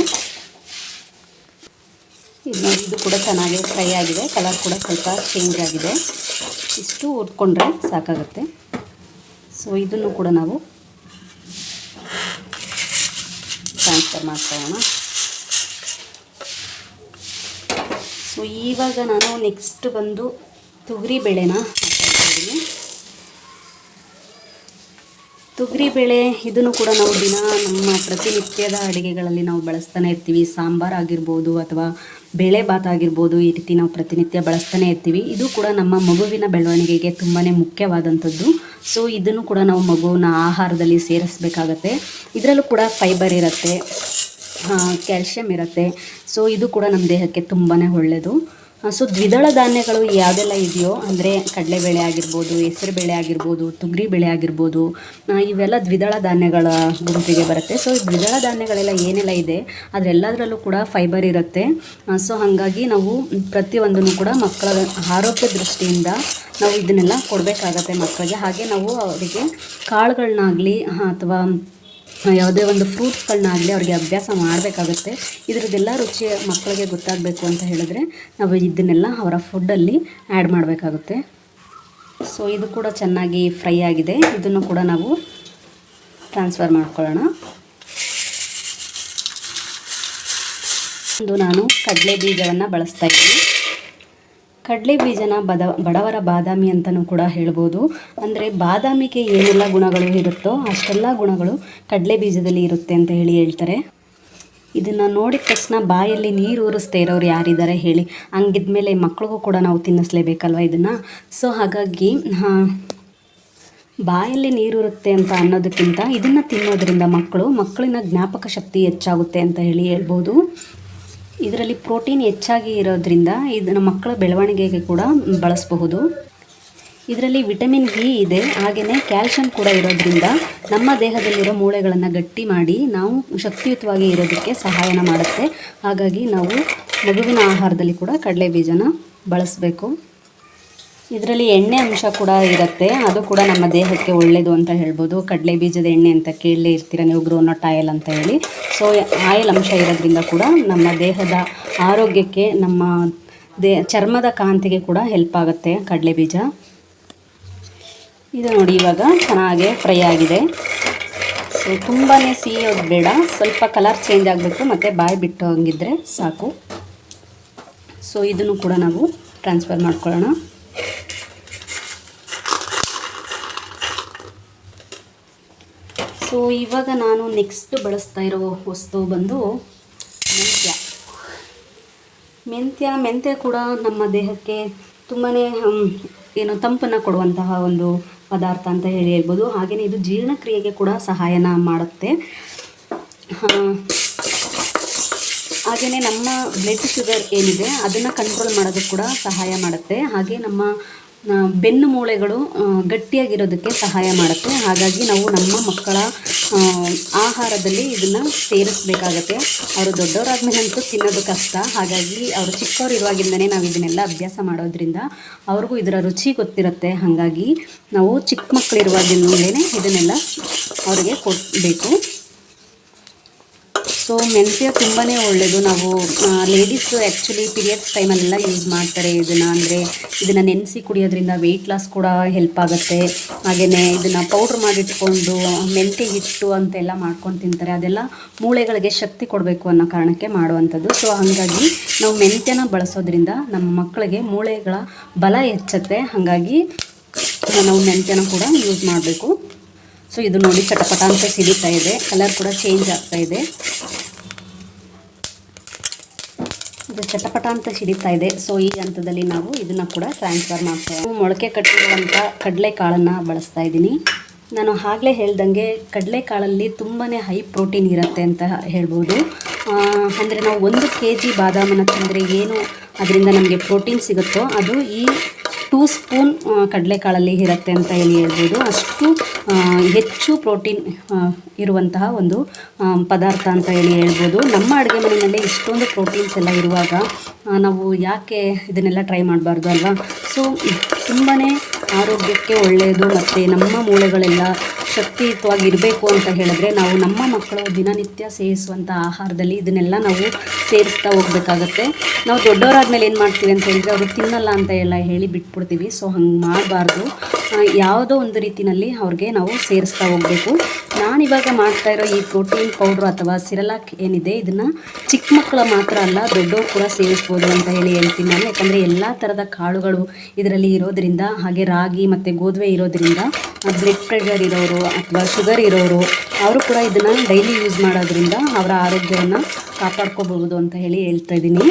ಇದು ಇದು ಕೂಡ ಚೆನ್ನಾಗಿ ಫ್ರೈ ಆಗಿದೆ. ಕಲರ್ ಕೂಡ ಸ್ವಲ್ಪ ಚೇಂಜ್ ಆಗಿದೆ. ಇಷ್ಟು ಹುರ್ಕೊಂಡ್ರೆ ಸಾಕಾಗುತ್ತೆ. ಸೊ ಇದನ್ನು ಕೂಡ ನಾವು ಟ್ರಾನ್ಸ್ಫರ್ ಮಾಡ್ಕೊಳ್ಳೋಣ. ಸೊ ಇವಾಗ ನಾನು ನೆಕ್ಸ್ಟ್ ಬಂದು ತೊಗರಿ ಬೇಳೆನ ತೊಗರಿಬೇಳೆ ಇದನ್ನು ಕೂಡ ನಾವು ದಿನ ನಮ್ಮ ಪ್ರತಿನಿತ್ಯದ ಅಡುಗೆಗಳಲ್ಲಿ ನಾವು ಬಳಸ್ತಾನೆ ಇರ್ತೀವಿ. ಸಾಂಬಾರು ಆಗಿರ್ಬೋದು ಅಥವಾ ಬೇಳೆ ಭಾತ್ ಆಗಿರ್ಬೋದು, ಈ ರೀತಿ ನಾವು ಪ್ರತಿನಿತ್ಯ ಬಳಸ್ತಾನೆ ಇರ್ತೀವಿ. ಇದು ಕೂಡ ನಮ್ಮ ಮಗುವಿನ ಬೆಳವಣಿಗೆಗೆ ತುಂಬಾ ಮುಖ್ಯವಾದಂಥದ್ದು. ಸೊ ಇದನ್ನು ಕೂಡ ನಾವು ಮಗುವಿನ ಆಹಾರದಲ್ಲಿ ಸೇರಿಸ್ಬೇಕಾಗತ್ತೆ. ಇದರಲ್ಲೂ ಕೂಡ ಫೈಬರ್ ಇರುತ್ತೆ ಕ್ಯಾಲ್ಶಿಯಂ ಇರುತ್ತೆ. ಸೊ ಇದು ಕೂಡ ನಮ್ಮ ದೇಹಕ್ಕೆ ತುಂಬಾ ಒಳ್ಳೆಯದು ಸೊ ದ್ವಿದಳ ಧಾನ್ಯಗಳು ಯಾವುದೆಲ್ಲ ಇದೆಯೋ, ಅಂದರೆ ಕಡಲೆಬೇಳೆ ಆಗಿರ್ಬೋದು ಹೆಸರುಬೇಳೆ ಆಗಿರ್ಬೋದು ತೊಗರಿಬೇಳೆ ಆಗಿರ್ಬೋದು ಇವೆಲ್ಲ ದ್ವಿದಳ ಧಾನ್ಯಗಳ ಗುಂಪಿಗೆ ಬರುತ್ತೆ. ಸೊ ದ್ವಿದಳ ಧಾನ್ಯಗಳೆಲ್ಲ ಏನೆಲ್ಲ ಇದೆ, ಅದರೆಲ್ಲದರಲ್ಲೂ ಕೂಡ ಫೈಬರ್ ಇರುತ್ತೆ. ಸೊ ಹಾಗಾಗಿ ನಾವು ಪ್ರತಿಯೊಂದನ್ನು ಕೂಡ ಮಕ್ಕಳ ಆರೋಗ್ಯ ದೃಷ್ಟಿಯಿಂದ ನಾವು ಇದನ್ನೆಲ್ಲ ಕೊಡಬೇಕಾಗತ್ತೆ ಮಕ್ಕಳಿಗೆ. ಹಾಗೆ ನಾವು ಅವರಿಗೆ ಕಾಳುಗಳನ್ನಾಗಲಿ ಅಥವಾ ಯಾವುದೇ ಒಂದು ಫ್ರೂಟ್ಸ್ಗಳನ್ನಾಗಲಿ ಅವ್ರಿಗೆ ಅಭ್ಯಾಸ ಮಾಡಬೇಕಾಗುತ್ತೆ. ಇದರದ್ದೆಲ್ಲ ರುಚಿ ಮಕ್ಕಳಿಗೆ ಗೊತ್ತಾಗಬೇಕು ಅಂತ ಹೇಳಿದ್ರೆ ನಾವು ಇದನ್ನೆಲ್ಲ ಅವರ ಫುಡ್ಡಲ್ಲಿ ಆ್ಯಡ್ ಮಾಡಬೇಕಾಗುತ್ತೆ. ಸೊ ಇದು ಕೂಡ ಚೆನ್ನಾಗಿ ಫ್ರೈ ಆಗಿದೆ. ಇದನ್ನು ಕೂಡ ನಾವು ಟ್ರಾನ್ಸ್ಫರ್ ಮಾಡ್ಕೊಳ್ಳೋಣ. ಒಂದು ನಾನು ಕಡಲೆ ಬೀಜವನ್ನು ಬಳಸ್ತಾ ಇದ್ದೀನಿ. ಕಡಲೆ ಬೀಜನ ಬದ, ಬಡವರ ಬಾದಾಮಿ ಅಂತಲೂ ಕೂಡ ಹೇಳ್ಬೋದು. ಅಂದರೆ ಬಾದಾಮಿಗೆ ಏನೆಲ್ಲ ಗುಣಗಳು ಇರುತ್ತೋ ಅಷ್ಟೆಲ್ಲ ಗುಣಗಳು ಕಡಲೆ ಬೀಜದಲ್ಲಿ ಇರುತ್ತೆ ಅಂತ ಹೇಳಿ ಹೇಳ್ತಾರೆ. ಇದನ್ನು ನೋಡಿದ ತಕ್ಷಣ ಬಾಯಲ್ಲಿ ನೀರು ಉರಿಸ್ತಾ ಇರೋರು ಯಾರಿದ್ದಾರೆ ಹೇಳಿ. ಹಂಗಿದ್ಮೇಲೆ ಮಕ್ಕಳಿಗೂ ಕೂಡ ನಾವು ತಿನ್ನಿಸ್ಲೇಬೇಕಲ್ವ ಇದನ್ನು? ಸೊ ಹಾಗಾಗಿ ಬಾಯಲ್ಲಿ ನೀರುರುತ್ತೆ ಅಂತ ಅನ್ನೋದಕ್ಕಿಂತ ಇದನ್ನು ತಿನ್ನೋದ್ರಿಂದ ಮಕ್ಕಳು ಮಕ್ಕಳಿನ ಜ್ಞಾಪಕ ಶಕ್ತಿ ಹೆಚ್ಚಾಗುತ್ತೆ ಅಂತ ಹೇಳಿ ಹೇಳ್ಬೋದು. ಇದರಲ್ಲಿ ಪ್ರೋಟೀನ್ ಹೆಚ್ಚಾಗಿ ಇರೋದ್ರಿಂದ ಇದನ್ನು ಮಕ್ಕಳ ಬೆಳವಣಿಗೆಗೆ ಕೂಡ ಬಳಸಬಹುದು. ಇದರಲ್ಲಿ ವಿಟಮಿನ್ ಬಿ ಇದೆ ಹಾಗೆಯೇ ಕ್ಯಾಲ್ಶಿಯಂ ಕೂಡ ಇರೋದ್ರಿಂದ ನಮ್ಮ ದೇಹದಲ್ಲಿರೋ ಮೂಳೆಗಳನ್ನು ಗಟ್ಟಿ ಮಾಡಿ ನಾವು ಶಕ್ತಿಯುತವಾಗಿ ಇರೋದಕ್ಕೆ ಸಹಾಯನ ಮಾಡುತ್ತೆ. ಹಾಗಾಗಿ ನಾವು ಮಗುವಿನ ಆಹಾರದಲ್ಲಿ ಕೂಡ ಕಡಲೆ ಬೀಜನ ಬಳಸಬೇಕು. ಇದರಲ್ಲಿ ಎಣ್ಣೆ ಅಂಶ ಕೂಡ ಇರುತ್ತೆ. ಅದು ಕೂಡ ನಮ್ಮ ದೇಹಕ್ಕೆ ಒಳ್ಳೆಯದು ಅಂತ ಹೇಳ್ಬೋದು. ಕಡಲೆ ಬೀಜದ ಎಣ್ಣೆ ಅಂತ ಕೇಳಲೇ ಇರ್ತೀರ ನೀವು ಗ್ರೋನಟ್ ಆಯಲ್ ಅಂತ ಹೇಳಿ. ಸೊ ಆಯಿಲ್ ಅಂಶ ಇರೋದ್ರಿಂದ ಕೂಡ ನಮ್ಮ ದೇಹದ ಆರೋಗ್ಯಕ್ಕೆ, ನಮ್ಮ ದೇ, ಚರ್ಮದ ಕಾಂತಿಗೆ ಕೂಡ ಹೆಲ್ಪ್ ಆಗುತ್ತೆ ಕಡಲೆ ಬೀಜ. ಇದು ನೋಡಿ ಇವಾಗ ಚೆನ್ನಾಗೆ ಫ್ರೈ ಆಗಿದೆ. ಸೊ ತುಂಬಾ ಸಿಹಿಯೋದು ಬೇಡ. ಸ್ವಲ್ಪ ಕಲರ್ ಚೇಂಜ್ ಆಗಬೇಕು ಮತ್ತು ಬಾಯಿ ಬಿಟ್ಟು ಹಂಗಿದ್ರೆ ಸಾಕು. ಸೊ ಇದನ್ನು ಕೂಡ ನಾವು ಟ್ರಾನ್ಸ್ಫರ್ ಮಾಡ್ಕೊಳ್ಳೋಣ. ಸೊ, ಇವಾಗ ನಾನು ನೆಕ್ಸ್ಟ್ ಬಳಸ್ತಾ ಇರೋ ವಸ್ತು ಬಂದು ಮೆಂತ್ಯ. ಮೆಂತ್ಯ ಮೆಂತ್ಯ ಕೂಡ ನಮ್ಮ ದೇಹಕ್ಕೆ ತುಂಬಾ ಏನು ತಂಪನ್ನು ಕೊಡುವಂತಹ ಒಂದು ಪದಾರ್ಥ ಅಂತ ಹೇಳಿ ಹೇಳ್ಬೋದು. ಹಾಗೆಯೇ ಇದು ಜೀರ್ಣಕ್ರಿಯೆಗೆ ಕೂಡ ಸಹಾಯನ ಮಾಡುತ್ತೆ. ಹಾಗೆಯೇ ನಮ್ಮ ಬ್ಲಡ್ ಶುಗರ್ ಏನಿದೆ, ಅದನ್ನು ಕಂಟ್ರೋಲ್ ಮಾಡೋದಕ್ಕೆ ಕೂಡ ಸಹಾಯ ಮಾಡುತ್ತೆ. ಹಾಗೆ ನಮ್ಮ ಬೆನ್ನು ಮೂಳೆಗಳು ಗಟ್ಟಿಯಾಗಿರೋದಕ್ಕೆ ಸಹಾಯ ಮಾಡುತ್ತೆ. ಹಾಗಾಗಿ ನಾವು ನಮ್ಮ ಮಕ್ಕಳ ಆಹಾರದಲ್ಲಿ ಇದನ್ನು ಸೇರಿಸ್ಬೇಕಾಗತ್ತೆ. ಅವರು ದೊಡ್ಡವರಾದ್ಮೇಲಂತೂ ತಿನ್ನೋದು ಕಷ್ಟ. ಹಾಗಾಗಿ ಅವರು ಚಿಕ್ಕವರಿರುವಾಗಿಂದನೇ ನಾವು ಇದನ್ನೆಲ್ಲ ಅಭ್ಯಾಸ ಮಾಡೋದ್ರಿಂದ ಅವ್ರಿಗೂ ಇದರ ರುಚಿ ಗೊತ್ತಿರುತ್ತೆ. ಹಾಗಾಗಿ ನಾವು ಚಿಕ್ಕ ಮಕ್ಕಳು ಇರುವಾಗಿಂದಲೇ ಇದನ್ನೆಲ್ಲ ಅವರಿಗೆ ಕೊಡಬೇಕು. ಸೊ ಮೆಂತ್ಯ ತುಂಬಾ ಒಳ್ಳೆಯದು ನಾವು ಲೇಡೀಸು ಆ್ಯಕ್ಚುಲಿ ಪೀರಿಯಡ್ಸ್ ಟೈಮಲ್ಲೆಲ್ಲ ಯೂಸ್ ಮಾಡ್ತಾರೆ ಇದನ್ನು. ಅಂದರೆ ಇದನ್ನು ನೆನೆಸಿ ಕುಡಿಯೋದ್ರಿಂದ ವೆಯ್ಟ್ ಲಾಸ್ ಕೂಡ ಹೆಲ್ಪ್ ಆಗುತ್ತೆ. ಹಾಗೆಯೇ ಇದನ್ನು ಪೌಡ್ರ್ ಮಾಡಿಟ್ಕೊಂಡು ಮೆಂತ್ಯ ಹಿಟ್ಟು ಅಂತೆಲ್ಲ ಮಾಡ್ಕೊಂಡು ತಿಂತಾರೆ. ಅದೆಲ್ಲ ಮೂಳೆಗಳಿಗೆ ಶಕ್ತಿ ಕೊಡಬೇಕು ಅನ್ನೋ ಕಾರಣಕ್ಕೆ ಮಾಡುವಂಥದ್ದು. ಸೊ ಹಾಗಾಗಿ ನಾವು ಮೆಂತ್ಯನ ಬಳಸೋದ್ರಿಂದ ನಮ್ಮ ಮಕ್ಕಳಿಗೆ ಮೂಳೆಗಳ ಬಲ ಹೆಚ್ಚುತ್ತೆ. ಹಾಗಾಗಿ ನಾವು ಮೆಂತ್ಯನ ಕೂಡ ಯೂಸ್ ಮಾಡಬೇಕು. ಸೊ ಇದು ನೋಡಿ ಚಟಪಟ ಅಂತ ಸಿಡಿತಾ ಇದೆ. ಕಲರ್ ಕೂಡ ಚೇಂಜ್ ಆಗ್ತಾ ಇದೆ. ಇದು ಚಟಪಟ ಅಂತ ಸಿಡಿತಾ ಇದೆ. ಸೊ ಈ ಹಂತದಲ್ಲಿ ನಾವು ಇದನ್ನು ಕೂಡ ಟ್ರಾನ್ಸ್ಫರ್ ಮಾಡ್ತಾ ಮೊಳಕೆ ಕಟ್ಟಿರುವಂಥ ಕಡಲೆಕಾಳನ್ನು ಬಳಸ್ತಾ ಇದ್ದೀನಿ. ನಾನು ಆಗಲೇ ಹೇಳ್ದಂಗೆ ಕಡಲೆಕಾಳಲ್ಲಿ ತುಂಬಾ ಹೈ ಪ್ರೋಟೀನ್ ಇರುತ್ತೆ ಅಂತ ಹೇಳ್ಬೋದು. ಅಂದರೆ ನಾವು ಒಂದು ಕೆ ಜಿ ಬಾದಾಮನ್ನು ತಿಂದರೆ ಏನು ಅದರಿಂದ ನಮಗೆ ಪ್ರೋಟೀನ್ ಸಿಗುತ್ತೋ ಅದು ಈ ಟೂ ಸ್ಪೂನ್ ಕಡಲೆಕಾಳಲ್ಲಿ ಇರುತ್ತೆ ಅಂತ ಹೇಳಿ ಹೇಳ್ಬೋದು. ಅಷ್ಟು ಹೆಚ್ಚು ಪ್ರೋಟೀನ್ ಇರುವಂತಹ ಒಂದು ಪದಾರ್ಥ ಅಂತ ಹೇಳಿ ಹೇಳ್ಬೋದು. ನಮ್ಮ ಅಡುಗೆ ಮನೆಯಲ್ಲಿ ಇಷ್ಟೊಂದು ಪ್ರೋಟೀನ್ಸ್ ಎಲ್ಲ ಇರುವಾಗ ನಾವು ಯಾಕೆ ಇದನ್ನೆಲ್ಲ ಟ್ರೈ ಮಾಡಬಾರ್ದು ಅಲ್ವಾ? ಸೊ ತುಂಬಾ ಆರೋಗ್ಯಕ್ಕೆ ಒಳ್ಳೆಯದು ಮತ್ತು ನಮ್ಮ ಮೂಳೆಗಳೆಲ್ಲ ಶಕ್ತಿಯುತವಾಗಿ ಇರಬೇಕು ಅಂತ ಹೇಳಿದ್ರೆ ನಾವು ನಮ್ಮ ಮಕ್ಕಳು ದಿನನಿತ್ಯ ಸೇವಿಸುವಂಥ ಆಹಾರದಲ್ಲಿ ಇದನ್ನೆಲ್ಲ ನಾವು ಸೇರಿಸ್ತಾ ಹೋಗ್ಬೇಕಾಗತ್ತೆ. ನಾವು ದೊಡ್ಡವರಾದ್ಮೇಲೆ ಏನು ಮಾಡ್ತೀವಿ ಅಂತ ಹೇಳಿದ್ರೆ ಅವರು ತಿನ್ನಲ್ಲ ಅಂತ ಎಲ್ಲ ಹೇಳಿ ಬಿಟ್ಬಿಡ್ತೀವಿ. ಸೊ, ಹಂಗೆ ಮಾಡಬಾರ್ದು. ಯಾವುದೋ ಒಂದು ರೀತಿಯಲ್ಲಿ ಅವ್ರಿಗೆ ನಾವು ಸೇರಿಸ್ತಾ ಹೋಗಬೇಕು. ನಾನಿವಾಗ ಮಾಡ್ತಾ ಇರೋ ಈ ಪ್ರೋಟೀನ್ ಪೌಡ್ರ್ ಅಥವಾ ಸಿರಲಾಕ್ ಏನಿದೆ, ಇದನ್ನು ಚಿಕ್ಕ ಮಕ್ಕಳು ಮಾತ್ರ ಅಲ್ಲ, ದೊಡ್ಡವರು ಕೂಡ ಸೇವಿಸ್ಬೋದು ಅಂತ ಹೇಳಿ ಹೇಳ್ತೀನಿ ನಾನು. ಯಾಕಂದರೆ ಎಲ್ಲ ಥರದ ಕಾಳುಗಳು ಇದರಲ್ಲಿ ಇರೋದರಿಂದ, ಹಾಗೆ ರಾಗಿ ಮತ್ತು ಗೋಧುವೆ ಇರೋದರಿಂದ ಬ್ಲಡ್ ಪ್ರೆಷರ್ ಇರೋರು ಅಥವಾ ಶುಗರ್ ಇರೋರು, ಅವರು ಕೂಡ ಇದನ್ನು ಡೈಲಿ ಯೂಸ್ ಮಾಡೋದ್ರಿಂದ ಅವರ ಆರೋಗ್ಯವನ್ನು ಕಾಪಾಡ್ಕೋಬಹುದು ಅಂತ ಹೇಳಿ ಹೇಳ್ತಾ ಇದ್ದೀನಿ.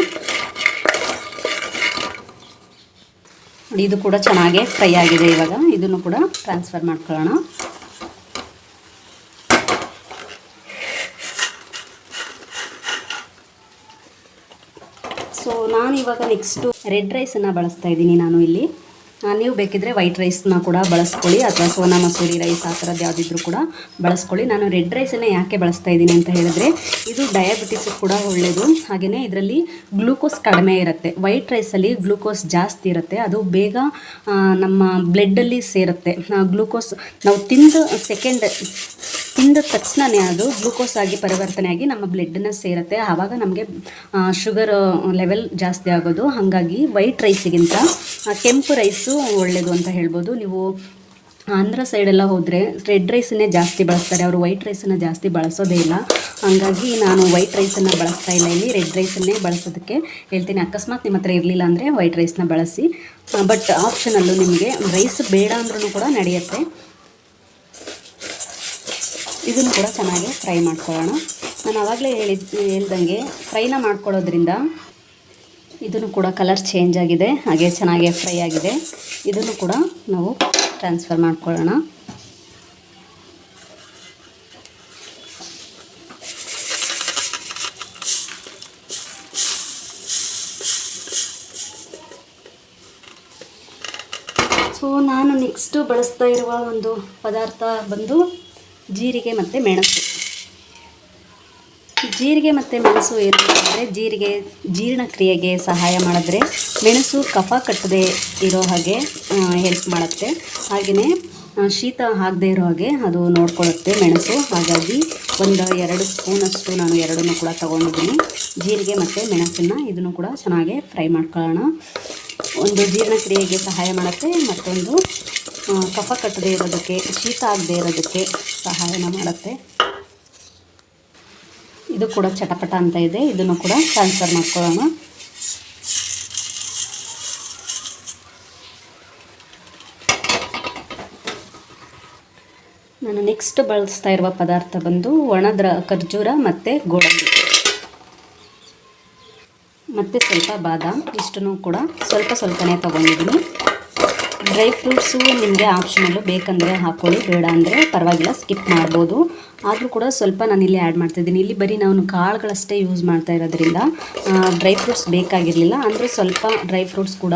ಇದು ಕೂಡ ಚೆನ್ನಾಗಿ ಫ್ರೈ ಆಗಿದೆ ಇವಾಗ. ಇದನ್ನು ಕೂಡ ಟ್ರಾನ್ಸ್ಫರ್ ಮಾಡ್ಕೊಳ್ಳೋಣ. ಸೊ ನಾನು ಇವಾಗ ನೆಕ್ಸ್ಟು ರೆಡ್ ರೈಸನ್ನು ಬಳಸ್ತಾ ಇದ್ದೀನಿ ನಾನು ಇಲ್ಲಿ. ನೀವು ಬೇಕಿದ್ರೆ ವೈಟ್ ರೈಸ್ನ ಕೂಡ ಬಳಸ್ಕೊಳ್ಳಿ ಅಥವಾ ಸೋನಾ ಮಸೂರಿ ರೈಸ್ ಆ ಥರದ್ದು ಯಾವುದಿದ್ರೂ ಕೂಡ ಬಳಸ್ಕೊಳ್ಳಿ. ನಾನು ರೆಡ್ ರೈಸನ್ನು ಯಾಕೆ ಬಳಸ್ತಾ ಇದ್ದೀನಿ ಅಂತ ಹೇಳಿದ್ರೆ, ಇದು ಡಯಾಬಿಟಿಸ್ ಕೂಡ ಒಳ್ಳೆಯದು ಹಾಗೆಯೇ ಇದರಲ್ಲಿ ಗ್ಲೂಕೋಸ್ ಕಡಿಮೆ ಇರುತ್ತೆ. ವೈಟ್ ರೈಸಲ್ಲಿ ಗ್ಲೂಕೋಸ್ ಜಾಸ್ತಿ ಇರುತ್ತೆ. ಅದು ಬೇಗ ನಮ್ಮ ಬ್ಲಡ್ಡಲ್ಲಿ ಸೇರುತ್ತೆ. ಗ್ಲೂಕೋಸ್ ನಾವು ತಿಂದು ಸೆಕೆಂಡ್ ತಿಂದ ತಕ್ಷಣನೇ ಅದು ಗ್ಲೂಕೋಸ್ ಆಗಿ ಪರಿವರ್ತನೆ ಆಗಿ ನಮ್ಮ ಬ್ಲಡ್ಡನ್ನ ಸೇರುತ್ತೆ. ಆವಾಗ ನಮಗೆ ಶುಗರ್ ಲೆವೆಲ್ ಜಾಸ್ತಿ ಆಗೋದು. ಹಾಗಾಗಿ ವೈಟ್ ರೈಸಿಗಿಂತ ಕೆಂಪು ರೈಸು ಒಳ್ಳೆಯದು ಅಂತ ಹೇಳ್ಬೋದು. ನೀವು ಆಂಧ್ರ ಸೈಡೆಲ್ಲ ಹೋದರೆ ರೆಡ್ ರೈಸನ್ನೇ ಜಾಸ್ತಿ ಬಳಸ್ತಾರೆ. ಅವರು ವೈಟ್ ರೈಸನ್ನು ಜಾಸ್ತಿ ಬಳಸೋದೇ ಇಲ್ಲ. ಹಾಗಾಗಿ ನಾನು ವೈಟ್ ರೈಸನ್ನು ಬಳಸ್ತಾ ಇಲ್ಲ ಇಲ್ಲಿ. ರೆಡ್ ರೈಸನ್ನೇ ಬಳಸೋದಕ್ಕೆ ಹೇಳ್ತೀನಿ. ಅಕಸ್ಮಾತ್ ನಿಮ್ಮ ಹತ್ರ ಇರಲಿಲ್ಲ ಅಂದರೆ ವೈಟ್ ರೈಸ್ನ ಬಳಸಿ. ಬಟ್ ಆಪ್ಷನಲ್ಲೂ ನಿಮಗೆ ರೈಸ್ ಬೇಡ ಅಂದ್ರೂ ಕೂಡ ನಡೆಯುತ್ತೆ. ಇದನ್ನು ಕೂಡ ಚೆನ್ನಾಗಿ ಫ್ರೈ ಮಾಡ್ಕೊಳ್ಳೋಣ. ನಾನು ಆವಾಗಲೇ ಹೇಳಿದ, ಹೇಳ್ದಂಗೆ ಫ್ರೈನ ಮಾಡ್ಕೊಳ್ಳೋದ್ರಿಂದ ಇದನ್ನು ಕೂಡ ಕಲರ್ ಚೇಂಜ್ ಆಗಿದೆ, ಹಾಗೆ ಚೆನ್ನಾಗಿ ಫ್ರೈ ಆಗಿದೆ. ಇದನ್ನು ಕೂಡ ನಾವು ಟ್ರಾನ್ಸ್ಫರ್ ಮಾಡ್ಕೊಳ್ಳೋಣ. ಸೊ ನಾನು ನೆಕ್ಸ್ಟು ಬಳಸ್ತಾ ಇರುವ ಒಂದು ಪದಾರ್ಥ ಬಂದು ಜೀರಿಗೆ ಮತ್ತು ಮೆಣಸು. ಜೀರಿಗೆ ಮತ್ತು ಮೆಣಸು ಅಂದರೆ ಜೀರಿಗೆ, ಜೀರ್ಣಕ್ರಿಯೆಗೆ ಸಹಾಯ ಮಾಡಿದ್ರೆ ಮೆಣಸು ಕಫ ಕಟ್ಟದೆ ಇರೋ ಹಾಗೆ ಹೆಲ್ಪ್ ಮಾಡುತ್ತೆ. ಹಾಗೆಯೇ ಶೀತ ಆಗದೆ ಇರೋ ಹಾಗೆ ಅದು ನೋಡ್ಕೊಳ್ಳುತ್ತೆ ಮೆಣಸು. ಹಾಗಾಗಿ ಒಂದು ಎರಡು ಸ್ಪೂನಷ್ಟು ನಾನು ಎರಡನ್ನೂ ಕೂಡ ತೊಗೊಂಡಿದ್ದೀನಿ. ಜೀರಿಗೆ ಮತ್ತು ಮೆಣಸನ್ನು ಇದನ್ನು ಕೂಡ ಚೆನ್ನಾಗಿ ಫ್ರೈ ಮಾಡ್ಕೊಳ್ಳೋಣ. ಒಂದು ಜೀರ್ಣಕ್ರಿಯೆಗೆ ಸಹಾಯ ಮಾಡುತ್ತೆ, ಮತ್ತೊಂದು ಕಫ ಕಟ್ಟದೆ ಇರೋದಕ್ಕೆ, ಶೀತ ಆಗದೆ ಇರೋದಕ್ಕೆ ಸಹಾಯನ ಮಾಡುತ್ತೆ. ಇದು ಕೂಡ ಚಟಪಟ ಅಂತ ಇದೆ. ಇದನ್ನು ಕೂಡ ಟ್ರಾನ್ಸ್ಫರ್ ಮಾಡ್ಕೊಳ್ಳೋಣ. ನಾನು ನೆಕ್ಸ್ಟ್ ಬಳಸ್ತಾ ಇರುವ ಪದಾರ್ಥ ಬಂದು ಒಣದ್ರ, ಖರ್ಜೂರ ಮತ್ತು ಗೋಡಂಬಿ. ಮತ್ತು ಸ್ವಲ್ಪ ಬಾದಾಮ್, ಇಷ್ಟನ್ನು ಕೂಡ ಸ್ವಲ್ಪ ಸ್ವಲ್ಪನೇ ತೊಗೊಂಡಿದ್ದೀನಿ. ಡ್ರೈ ಫ್ರೂಟ್ಸು ನಿಮಗೆ ಆಪ್ಷನಲ್ಲು ಬೇಕಂದರೆ ಹಾಕ್ಕೊಳ್ಳಿ ಬೇಡ ಅಂದರೆ ಪರವಾಗಿಲ್ಲ ಸ್ಕಿಪ್ ಮಾಡ್ಬೋದು. ಆದರೂ ಕೂಡ ಸ್ವಲ್ಪ ನಾನು ಇಲ್ಲಿ ಆ್ಯಡ್ ಮಾಡ್ತಿದ್ದೀನಿ. ಇಲ್ಲಿ ಬರೀ ನಾನು ಕಾಳುಗಳಷ್ಟೇ ಯೂಸ್ ಮಾಡ್ತಾ ಇರೋದ್ರಿಂದ ಡ್ರೈ ಫ್ರೂಟ್ಸ್ ಬೇಕಾಗಿರಲಿಲ್ಲ. ಅಂದರೆ ಸ್ವಲ್ಪ ಡ್ರೈ ಫ್ರೂಟ್ಸ್ ಕೂಡ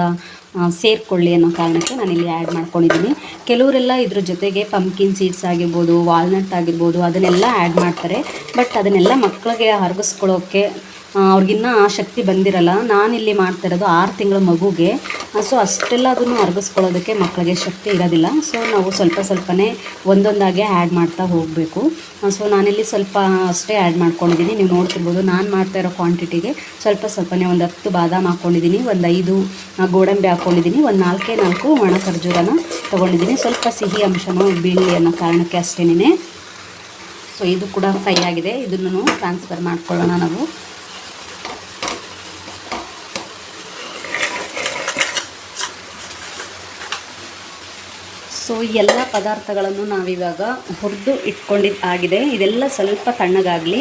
ಸೇರಿಕೊಳ್ಳಿ ಅನ್ನೋ ಕಾರಣಕ್ಕೆ ನಾನು ಇಲ್ಲಿ ಆ್ಯಡ್ ಮಾಡ್ಕೊಂಡಿದ್ದೀನಿ. ಕೆಲವರೆಲ್ಲ ಇದ್ರ ಜೊತೆಗೆ ಪಂಪ್ಕಿನ್ ಸೀಡ್ಸ್ ಆಗಿರ್ಬೋದು ವಾಲ್ನಟ್ ಆಗಿರ್ಬೋದು, ಅದನ್ನೆಲ್ಲ ಆ್ಯಡ್ ಮಾಡ್ತಾರೆ. ಬಟ್ ಅದನ್ನೆಲ್ಲ ಮಕ್ಕಳಿಗೆ ಹರಗಿಸ್ಕೊಳ್ಳೋಕ್ಕೆ ಅವ್ರಿಗಿನ್ನ ಆ ಶಕ್ತಿ ಬಂದಿರಲ್ಲ, ನಾನಿಲ್ಲಿ ಮಾಡ್ತಾ ಇರೋದು ಆರು ತಿಂಗಳ ಮಗುಗೆ. ಸೊ ಅಷ್ಟೆಲ್ಲ ಅದನ್ನು ಅರಗಿಸ್ಕೊಳ್ಳೋದಕ್ಕೆ ಮಕ್ಕಳಿಗೆ ಶಕ್ತಿ ಇರೋದಿಲ್ಲ. ಸೊ ನಾವು ಸ್ವಲ್ಪ ಸ್ವಲ್ಪನೇ ಒಂದೊಂದಾಗೆ ಆ್ಯಡ್ ಮಾಡ್ತಾ ಹೋಗಬೇಕು. ಸೊ ನಾನಿಲ್ಲಿ ಸ್ವಲ್ಪ ಅಷ್ಟೇ ಆ್ಯಡ್ ಮಾಡ್ಕೊಂಡಿದ್ದೀನಿ. ನೀವು ನೋಡ್ತಿರ್ಬೋದು, ನಾನು ಮಾಡ್ತಾ ಇರೋ ಕ್ವಾಂಟಿಟಿಗೆ ಸ್ವಲ್ಪ ಸ್ವಲ್ಪನೇ ಒಂದು ಹತ್ತು ಬಾದಾಮ್ ಹಾಕ್ಕೊಂಡಿದ್ದೀನಿ ಒಂದು ಐದು ಗೋಡಂಬಿ ಹಾಕ್ಕೊಂಡಿದ್ದೀನಿ ಒಂದು ನಾಲ್ಕೇ ನಾಲ್ಕು ಒಣ ಖರ್ಜೂರನ ತೊಗೊಂಡಿದ್ದೀನಿ. ಸ್ವಲ್ಪ ಸಿಹಿ ಅಂಶನೂ ಬೀಳಿ ಅನ್ನೋ ಕಾರಣಕ್ಕೆ ಅಷ್ಟೇನೇ ಸೊ ಇದು ಕೂಡ ಫ್ರೈ ಆಗಿದೆ. ಇದನ್ನು ಟ್ರಾನ್ಸ್ಫರ್ ಮಾಡ್ಕೊಳ್ಳೋಣ ನಾವು. ಎಲ್ಲ ಪದಾರ್ಥಗಳನ್ನು ನಾವಿವಾಗ ಹುರಿದು ಇಟ್ಕೊಂಡಿದ್ದು ಆಗಿದೆ. ಇದೆಲ್ಲ ಸ್ವಲ್ಪ ತಣ್ಣಗಾಗಲಿ,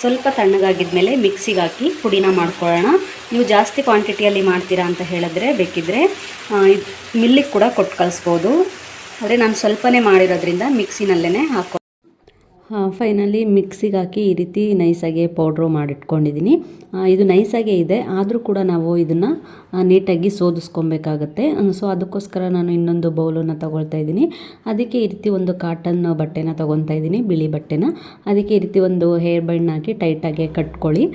ಸ್ವಲ್ಪ ತಣ್ಣಗಾಗಿದ್ಮೇಲೆ ಮಿಕ್ಸಿಗೆ ಹಾಕಿ ಪುಡಿನ ಮಾಡ್ಕೊಳ್ಳೋಣ. ನೀವು ಜಾಸ್ತಿ ಕ್ವಾಂಟಿಟಿಯಲ್ಲಿ ಮಾಡ್ತೀರಾ ಅಂತ ಹೇಳಿದ್ರೆ ಬೇಕಿದ್ದರೆ ಮಿಲ್ಲಿಗೆ ಕೂಡ ಕೊಟ್ಟು ಕಳಿಸ್ಬೋದು. ಆದರೆ ನಾನು ಸ್ವಲ್ಪನೇ ಮಾಡಿರೋದ್ರಿಂದ ಮಿಕ್ಸಿನಲ್ಲೇ ಹಾಕೊ ಫೈನಲಿ ಮಿಕ್ಸಿಗೆ ಹಾಕಿ ಈ ರೀತಿ ನೈಸಾಗೆ ಪೌಡ್ರು ಮಾಡಿಟ್ಕೊಂಡಿದ್ದೀನಿ ಇದು ನೈಸಾಗೆ ಇದೆ. ಆದರೂ ಕೂಡ ನಾವು ಇದನ್ನು ನೀಟಾಗಿ ಸೋದಿಸ್ಕೊಬೇಕಾಗತ್ತೆ. ಸೊ ಅದಕ್ಕೋಸ್ಕರ ನಾನು ಇನ್ನೊಂದು ಬೌಲನ್ನು ತಗೊಳ್ತಾ ಇದ್ದೀನಿ. ಅದಕ್ಕೆ ಈ ರೀತಿ ಒಂದು ಕಾಟನ್ ಬಟ್ಟೆನ ತೊಗೊತಾ ಇದ್ದೀನಿ, ಬಿಳಿ ಬಟ್ಟೆನ. ಅದಕ್ಕೆ ಈ ರೀತಿ ಒಂದು ಹೇರ್ ಬಣ್ಣ ಹಾಕಿ ಟೈಟಾಗೆ ಕಟ್ಕೊಳ್ಳಿ.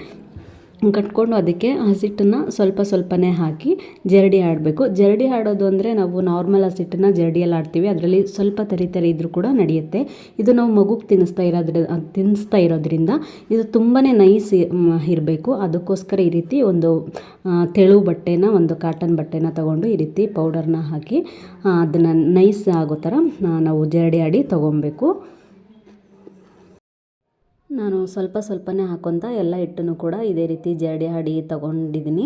ಕಟ್ಕೊಂಡು ಅದಕ್ಕೆ ಹಸಿಟ್ಟನ್ನು ಸ್ವಲ್ಪ ಸ್ವಲ್ಪನೇ ಹಾಕಿ ಜರಡಿ ಆಡಬೇಕು. ಜರಡಿ ಆಡೋದು ಅಂದರೆ ನಾವು ನಾರ್ಮಲ್ ಹಸಿಟ್ಟನ್ನು ಜರಡಿಯಲ್ಲಿ ಆಡ್ತೀವಿ. ಅದರಲ್ಲಿ ಸ್ವಲ್ಪ ತರಿ ತರಿ ಇದ್ರೂ ಕೂಡ ನಡೆಯುತ್ತೆ. ಇದು ನಾವು ಮಗುಗೆ ತಿನ್ನಿಸ್ತಾ ಇರೋದ್ರ, ತಿನ್ನಿಸ್ತಾ ಇರೋದ್ರಿಂದ ಇದು ತುಂಬಾ ನೈಸ್ ಇರಬೇಕು. ಅದಕ್ಕೋಸ್ಕರ ಈ ರೀತಿ ಒಂದು ತೆಳು ಬಟ್ಟೆನ, ಒಂದು ಕಾಟನ್ ಬಟ್ಟೆನ ತಗೊಂಡು ಈ ರೀತಿ ಪೌಡರ್ನ ಹಾಕಿ ಅದನ್ನು ನೈಸ್ ಆಗೋ ಥರ ನಾವು ಜರಡಿ ಆಡಿ ತೊಗೊಬೇಕು. ನಾನು ಸ್ವಲ್ಪ ಸ್ವಲ್ಪನೇ ಹಾಕೊತ ಎಲ್ಲ ಹಿಟ್ಟನ್ನು ಕೂಡ ಇದೇ ರೀತಿ ಜರಡಿ ಹಾಡಿ ತಗೊಂಡಿದ್ದೀನಿ.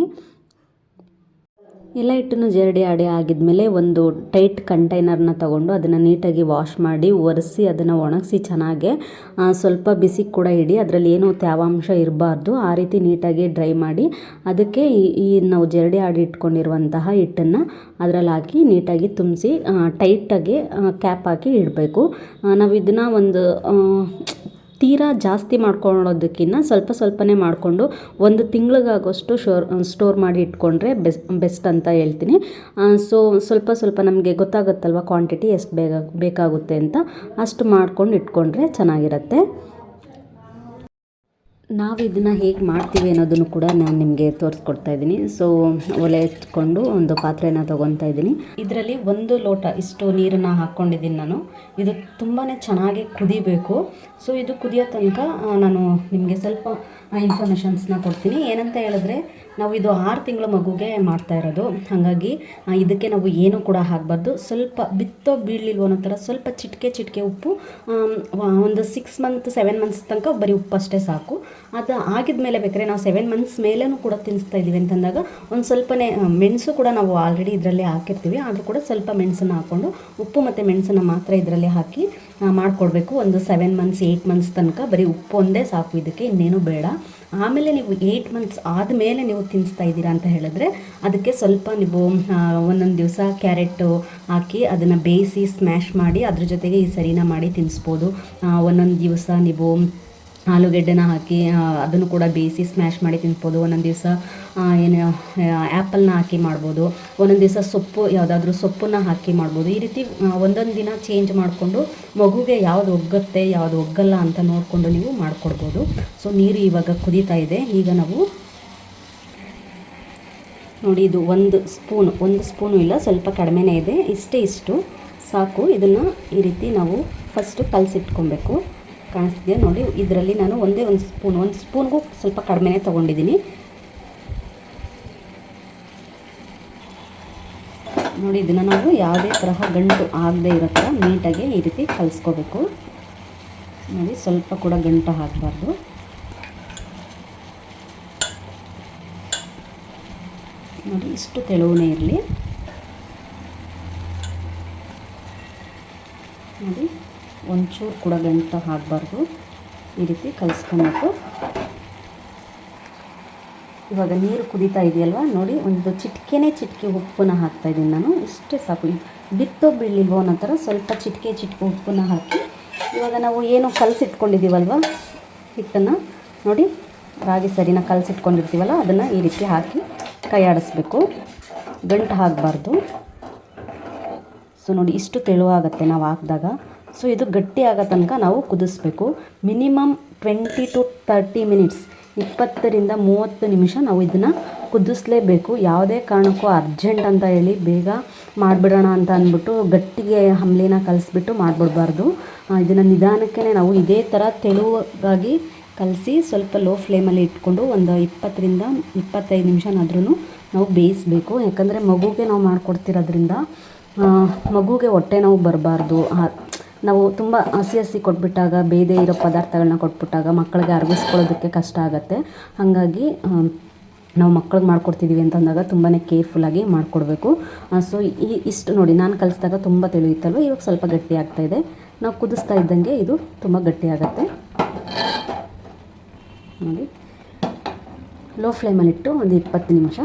ಎಲ್ಲ ಹಿಟ್ಟನ್ನು ಜರಡಿ ಆಡಿ ಆಗಿದ್ಮೇಲೆ ಒಂದು ಟೈಟ್ ಕಂಟೈನರ್ನ ತಗೊಂಡು ಅದನ್ನು ನೀಟಾಗಿ ವಾಶ್ ಮಾಡಿ ಒರೆಸಿ ಅದನ್ನು ಒಣಗಿಸಿ ಚೆನ್ನಾಗೆ ಸ್ವಲ್ಪ ಬಿಸಿ ಕೂಡ ಇಡಿ, ಅದರಲ್ಲಿ ಏನೂ ತ್ಯಾವಾಂಶ ಇರಬಾರ್ದು. ಆ ರೀತಿ ನೀಟಾಗಿ ಡ್ರೈ ಮಾಡಿ ಅದಕ್ಕೆ ಈ ನಾವು ಜರಡಿ ಆಡಿ ಇಟ್ಕೊಂಡಿರುವಂತಹ ಹಿಟ್ಟನ್ನು ಅದರಲ್ಲಿ ಹಾಕಿ ನೀಟಾಗಿ ತುಂಬಿಸಿ ಟೈಟಾಗಿ ಕ್ಯಾಪ್ ಹಾಕಿ ಇಡಬೇಕು. ನಾವು ಇದನ್ನು ಒಂದು ತೀರಾ ಜಾಸ್ತಿ ಮಾಡ್ಕೊಳ್ಳೋದಕ್ಕಿಂತ ಸ್ವಲ್ಪ ಸ್ವಲ್ಪನೇ ಮಾಡಿಕೊಂಡು ಒಂದು ತಿಂಗಳಿಗಾಗೋಷ್ಟು ಶೋರ್ ಸ್ಟೋರ್ ಮಾಡಿ ಇಟ್ಕೊಂಡ್ರೆ ಬೆಸ್ ಬೆಸ್ಟ್ ಅಂತ ಹೇಳ್ತೀನಿ. ಸೊ ಸ್ವಲ್ಪ ಸ್ವಲ್ಪ ನಮಗೆ ಗೊತ್ತಾಗುತ್ತಲ್ವ ಕ್ವಾಂಟಿಟಿ ಎಷ್ಟು ಬೇಗ, ಬೇಕಾಗುತ್ತೆ ಅಂತ? ಅಷ್ಟು ಮಾಡ್ಕೊಂಡು ಇಟ್ಕೊಂಡ್ರೆ ಚೆನ್ನಾಗಿರುತ್ತೆ. ನಾವು ಇದನ್ನು ಹೇಗೆ ಮಾಡ್ತೀವಿ ಅನ್ನೋದನ್ನು ಕೂಡ ನಾನು ನಿಮಗೆ ತೋರಿಸ್ಕೊಡ್ತಾ ಇದ್ದೀನಿ. ಸೊ ಒಲೆ ಹಚ್ಕೊಂಡು ಒಂದು ಪಾತ್ರೆನ ತೊಗೊತಾ ಇದ್ದೀನಿ. ಇದರಲ್ಲಿ ಒಂದು ಲೋಟ ಇಷ್ಟು ನೀರನ್ನು ಹಾಕ್ಕೊಂಡಿದ್ದೀನಿ ನಾನು. ಇದು ತುಂಬಾ ಚೆನ್ನಾಗಿ ಕುದಿಬೇಕು. ಸೊ ಇದು ಕುದಿಯೋ ತನಕ ನಾನು ನಿಮಗೆ ಸ್ವಲ್ಪ ಇನ್ಫಾರ್ಮೇಷನ್ಸ್ನ ಕೊಡ್ತೀನಿ. ಏನಂತ ಹೇಳಿದ್ರೆ ನಾವು ಇದು ಆರು ತಿಂಗಳ ಮಗುಗೆ ಮಾಡ್ತಾ ಇರೋದು. ಹಾಗಾಗಿ ಇದಕ್ಕೆ ನಾವು ಏನೂ ಕೂಡ ಹಾಕಬಾರ್ದು. ಸ್ವಲ್ಪ ಬಿತ್ತೋ ಬೀಳಲಿಲ್ವೋ ಅನ್ನೋ ಥರ ಸ್ವಲ್ಪ ಚಿಟಿಕೆ ಚಿಟಿಕೆ ಉಪ್ಪು ಒಂದು ಸಿಕ್ಸ್ ಮಂತ್ ಸೆವೆನ್ ಮಂತ್ಸ್ ತನಕ ಬರೀ ಉಪ್ಪು ಅಷ್ಟೇ ಸಾಕು. ಅದು ಆಗಿದ ಮೇಲೆ ಬೇಕಾದ್ರೆ ನಾವು ಸೆವೆನ್ ಮಂತ್ಸ್ ಮೇಲೂ ಕೂಡ ತಿನ್ನಿಸ್ತಾ ಇದ್ದೀವಿ ಅಂತಂದಾಗ, ಒಂದು ಸ್ವಲ್ಪನೇ ಮೆಣಸು ಕೂಡ ನಾವು ಆಲ್ರೆಡಿ ಇದರಲ್ಲಿ ಹಾಕಿರ್ತೀವಿ. ಆದರೂ ಕೂಡ ಸ್ವಲ್ಪ ಮೆಣಸನ್ನು ಹಾಕ್ಕೊಂಡು, ಉಪ್ಪು ಮತ್ತು ಮೆಣಸನ್ನು ಮಾತ್ರ ಇದರಲ್ಲಿ ಹಾಕಿ ಮಾಡಿಕೊಡ್ಬೇಕು. ಒಂದು ಸೆವೆನ್ ಮಂತ್ಸ್ ಏಯ್ಟ್ ಮಂತ್ಸ್ ತನಕ ಬರೀ ಉಪ್ಪು ಒಂದೇ ಸಾಕು. ಇದಕ್ಕೆ ಇನ್ನೇನು ಬೇಡ. ಆಮೇಲೆ ನೀವು ಏಯ್ಟ್ ಮಂತ್ಸ್ ಆದಮೇಲೆ ನೀವು ತಿನ್ನಿಸ್ತಾ ಇದ್ದೀರಾ ಅಂತ ಹೇಳಿದ್ರೆ ಅದಕ್ಕೆ ಸ್ವಲ್ಪ ನೀವು ಒಂದೊಂದು ದಿವಸ ಕ್ಯಾರೆಟು ಹಾಕಿ ಅದನ್ನು ಬೇಯಿಸಿ ಸ್ಮ್ಯಾಶ್ ಮಾಡಿ ಅದ್ರ ಜೊತೆಗೆ ಈ ಸರಿನ ಮಾಡಿ ತಿನ್ನಿಸ್ಬೋದು ಒಂದೊಂದು ದಿವಸ ನೀವು ಆಲೂಗೆಡ್ಡೆನ ಹಾಕಿ ಅದನ್ನು ಕೂಡ ಬೇಯಿಸಿ ಸ್ಮ್ಯಾಶ್ ಮಾಡಿ ತಿನ್ಬೋದು. ಒಂದೊಂದು ದಿವಸ ಏನು ಆ್ಯಪಲ್ನ ಹಾಕಿ ಮಾಡ್ಬೋದು. ಒಂದೊಂದು ದಿವಸ ಸೊಪ್ಪು, ಯಾವುದಾದ್ರೂ ಸೊಪ್ಪನ್ನು ಹಾಕಿ ಮಾಡ್ಬೋದು. ಈ ರೀತಿ ಒಂದೊಂದು ದಿನ ಚೇಂಜ್ ಮಾಡಿಕೊಂಡು ಮಗುಗೆ ಯಾವುದು ಒಗ್ಗತ್ತೆ, ಯಾವುದು ಒಗ್ಗಲ್ಲ ಅಂತ ನೋಡಿಕೊಂಡು ನೀವು ಮಾಡಿಕೊಡ್ಬೋದು. ಸೊ ನೀರು ಇವಾಗ ಕುದೀತಾ ಇದೆ. ಈಗ ನಾವು ನೋಡಿ, ಇದು ಒಂದು ಸ್ಪೂನ್ ಒಂದು ಸ್ಪೂನು ಇಲ್ಲ, ಸ್ವಲ್ಪ ಕಡಿಮೆನೇ ಇದೆ. ಇಷ್ಟೇ ಇಷ್ಟು. ಸಾಕು. ಇದನ್ನು ಈ ರೀತಿ ನಾವು ಫಸ್ಟು ಕಲಸಿಟ್ಕೊಬೇಕು. ಕಾಣಿಸ್ತಿದೆ. ನೋಡಿ, ಇದರಲ್ಲಿ ನಾನು ಒಂದೇ ಒಂದು ಸ್ಪೂನ್ ಒಂದು ಸ್ಪೂನ್ಗೂ ಸ್ವಲ್ಪ ಕಡಿಮೆನೇ ತೊಗೊಂಡಿದ್ದೀನಿ. ನೋಡಿ, ಇದನ್ನು ನಾವು ಯಾವುದೇ ತರಹ ಗಂಟು ಆಗದೆ ಇರೋ ಥರ ನೀಟಾಗಿ ಈ ರೀತಿ ಕಲಿಸ್ಕೋಬೇಕು. ನೋಡಿ, ಸ್ವಲ್ಪ ಕೂಡ ಗಂಟು ಹಾಕಬಾರ್ದು ನೋಡಿ, ಇಷ್ಟು ತೆಳುವನೇ ಇರಲಿ. ನೋಡಿ ಒಂಚೂರು ಕೂಡ ಗಂಟು ಹಾಕಬಾರ್ದು ಈ ರೀತಿ ಕಲಿಸ್ಕೊಬೇಕು ಇವಾಗ ನೀರು ಕುದೀತಾ ಇದೆಯಲ್ವ? ನೋಡಿ, ಒಂದು ಚಿಟಿಕೆನೇ ಚಿಟಿಕೆ ಉಪ್ಪನ್ನ ಹಾಕ್ತಾ ಇದ್ದೀನಿ ನಾನು. ಇಷ್ಟೇ ಸಾಕು. ಬಿತ್ತೋ ಬೀಳಿಲ್ವೋ ಅನ್ನೋ ಥರ ಸ್ವಲ್ಪ ಚಿಟಿಕೆ ಚಿಟಿಕೆ ಉಪ್ಪನ್ನ ಹಾಕಿ, ಇವಾಗ ನಾವು ಏನು ಕಲಸಿಟ್ಕೊಂಡಿದ್ದೀವಲ್ವ? ಹಿಟ್ಟನ್ನು ನೋಡಿ, ರಾಗಿ ಸರಿನ ಕಲಸಿಟ್ಕೊಂಡಿರ್ತೀವಲ್ಲ, ಅದನ್ನು ಈ ರೀತಿ ಹಾಕಿ ಕೈ ಆಡಿಸ್ಬೇಕು ಗಂಟು ಹಾಕಬಾರ್ದು ಸೊ ನೋಡಿ, ಇಷ್ಟು ತೆಳುವಾಗುತ್ತೆ ನಾವು ಹಾಕಿದಾಗ. ಸೊ ಇದು ಗಟ್ಟಿ ಆಗೋ ತನಕ ನಾವು ಕುದಿಸ್ಬೇಕು. Minimum twenty to thirty minutes ಇಪ್ಪತ್ತರಿಂದ ಮೂವತ್ತು ನಿಮಿಷ ನಾವು ಇದನ್ನು ಕುದಿಸ್ಲೇಬೇಕು. ಯಾವುದೇ ಕಾರಣಕ್ಕೂ ಅರ್ಜೆಂಟ್ ಅಂತ ಹೇಳಿ ಬೇಗ ಮಾಡಿಬಿಡೋಣ ಅಂತ ಅಂದ್ಬಿಟ್ಟು ಗಟ್ಟಿಗೆ ಹಮ್ಲಿನ ಕಲಿಸ್ಬಿಟ್ಟು ಮಾಡಿಬಿಡ್ಬಾರ್ದು. ಇದನ್ನು ನಿಧಾನಕ್ಕೆ ನಾವು ಇದೇ ಥರ ತೆಳುವಾಗಿ ಕಲಸಿ ಸ್ವಲ್ಪ ಲೋ ಫ್ಲೇಮಲ್ಲಿ ಇಟ್ಕೊಂಡು ಒಂದು ಇಪ್ಪತ್ತರಿಂದ ಇಪ್ಪತ್ತೈದು ನಿಮಿಷನಾದ್ರೂ ನಾವು ಬೇಯಿಸಬೇಕು. ಯಾಕಂದರೆ ಮಗುಗೆ ನಾವು ಮಾಡಿಕೊಡ್ತಿರೋದ್ರಿಂದ ಮಗುಗೆ ಹೊಟ್ಟೆ ನೋವು ಬರಬಾರ್ದು. ನಾವು ತುಂಬ ಹಸಿ ಹಸಿ ಕೊಟ್ಬಿಟ್ಟಾಗ, ಬೇದೇ ಇರೋ ಪದಾರ್ಥಗಳನ್ನ ಕೊಟ್ಬಿಟ್ಟಾಗ ಮಕ್ಕಳಿಗೆ ಅರಗಿಸ್ಕೊಳ್ಳೋದಕ್ಕೆ ಕಷ್ಟ ಆಗುತ್ತೆ. ಹಾಗಾಗಿ ನಾವು ಮಕ್ಳಿಗೆ ಮಾಡ್ಕೊಡ್ತಿದ್ದೀವಿ ಅಂತಂದಾಗ ತುಂಬಾ ಕೇರ್ಫುಲ್ಲಾಗಿ ಮಾಡಿಕೊಡ್ಬೇಕು. ಸೊ ಈ, ಇಷ್ಟು ನೋಡಿ, ನಾನು ಕಲಿಸಿದಾಗ ತುಂಬ ತಿಳಿಯುತ್ತಲ್ವ? ಇವಾಗ ಸ್ವಲ್ಪ ಗಟ್ಟಿ ಇದೆ. ನಾವು ಕುದಿಸ್ತಾ ಇದ್ದಂಗೆ ಇದು ತುಂಬ ಗಟ್ಟಿ ಆಗುತ್ತೆ. ನೋಡಿ. ಲೋ ಫ್ಲೇಮಲ್ಲಿಟ್ಟು ಒಂದು ಇಪ್ಪತ್ತು ನಿಮಿಷ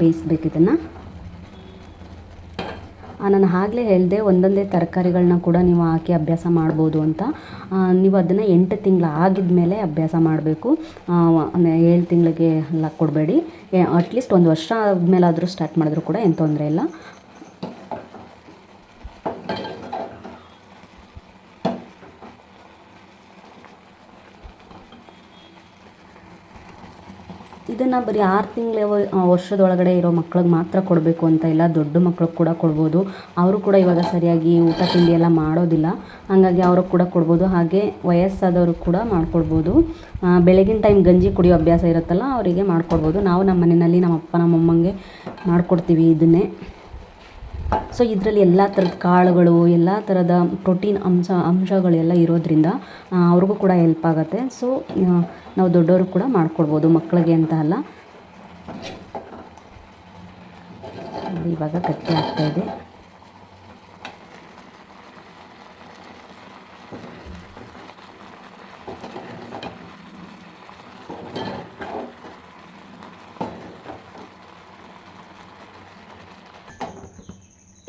ಬೇಯಿಸ್ಬೇಕು ಇದನ್ನು ನಾನು ಆಗಲೇ ಹೇಳಿದೆ, ಒಂದೊಂದೇ ತರಕಾರಿಗಳನ್ನ ಕೂಡ ನೀವು ಹಾಕಿ ಅಭ್ಯಾಸ ಮಾಡ್ಬೋದು ಅಂತ. ನೀವು ಅದನ್ನು ಎಂಟು ತಿಂಗಳು ಆಗಿದ್ಮೇಲೆ ಅಭ್ಯಾಸ ಮಾಡಬೇಕು. ಏಳು ತಿಂಗಳಿಗೆ ಎಲ್ಲ ಕೊಡಬೇಡಿ. ಅಟ್ಲೀಸ್ಟ್ ಒಂದು ವರ್ಷ ಆದಮೇಲಾದರೂ ಸ್ಟಾರ್ಟ್ ಮಾಡಿದ್ರು ಕೂಡ ಏನು ತೊಂದರೆ ಇಲ್ಲ. ಇದನ್ನು ಬರೀ ಆರು ತಿಂಗಳ ವರ್ಷದೊಳಗಡೆ ಇರೋ ಮಕ್ಳಿಗೆ ಮಾತ್ರ ಕೊಡಬೇಕು ಅಂತ ಇಲ್ಲ, ದೊಡ್ಡ ಮಕ್ಳಿಗೆ ಕೂಡ ಕೊಡ್ಬೋದು. ಅವರು ಕೂಡ ಇವಾಗ ಸರಿಯಾಗಿ ಊಟ ತಿಂಡಿ ಎಲ್ಲ ಮಾಡೋದಿಲ್ಲ. ಹಾಗಾಗಿ ಅವ್ರಿಗೆ ಕೂಡ ಕೊಡ್ಬೋದು. ಹಾಗೆ ವಯಸ್ಸಾದವರು ಕೂಡ ಮಾಡಿಕೊಡ್ಬೋದು. ಬೆಳಗಿನ ಟೈಮ್ ಗಂಜಿ ಕುಡಿಯೋ ಅಭ್ಯಾಸ ಇರುತ್ತಲ್ಲ, ಅವರಿಗೆ ಮಾಡ್ಕೊಡ್ಬೋದು. ನಾವು ನಮ್ಮ ಮನೆಯಲ್ಲಿ ನಮ್ಮ ಅಪ್ಪ ನಮ್ಮ ಅಮ್ಮಂಗೆ ಮಾಡಿಕೊಡ್ತೀವಿ ಇದನ್ನೇ. ಸೊ ಇದರಲ್ಲಿ ಎಲ್ಲ ಥರದ ಕಾಳುಗಳು, ಎಲ್ಲ ಥರದ ಪ್ರೋಟೀನ್ ಅಂಶ ಅಂಶಗಳೆಲ್ಲ ಇರೋದ್ರಿಂದ ಅವ್ರಿಗೂ ಕೂಡ ಹೆಲ್ಪ್ ಆಗುತ್ತೆ. ಸೊ ನಾವು ದೊಡ್ಡವರು ಕೂಡ ಮಾಡ್ಕೊಡ್ಬೋದು ಮಕ್ಕಳಿಗೆ ಅಂತ ಅಲ್ಲ. ಇವಾಗ ಕಟ್ಟಿ ಆಗ್ತಾ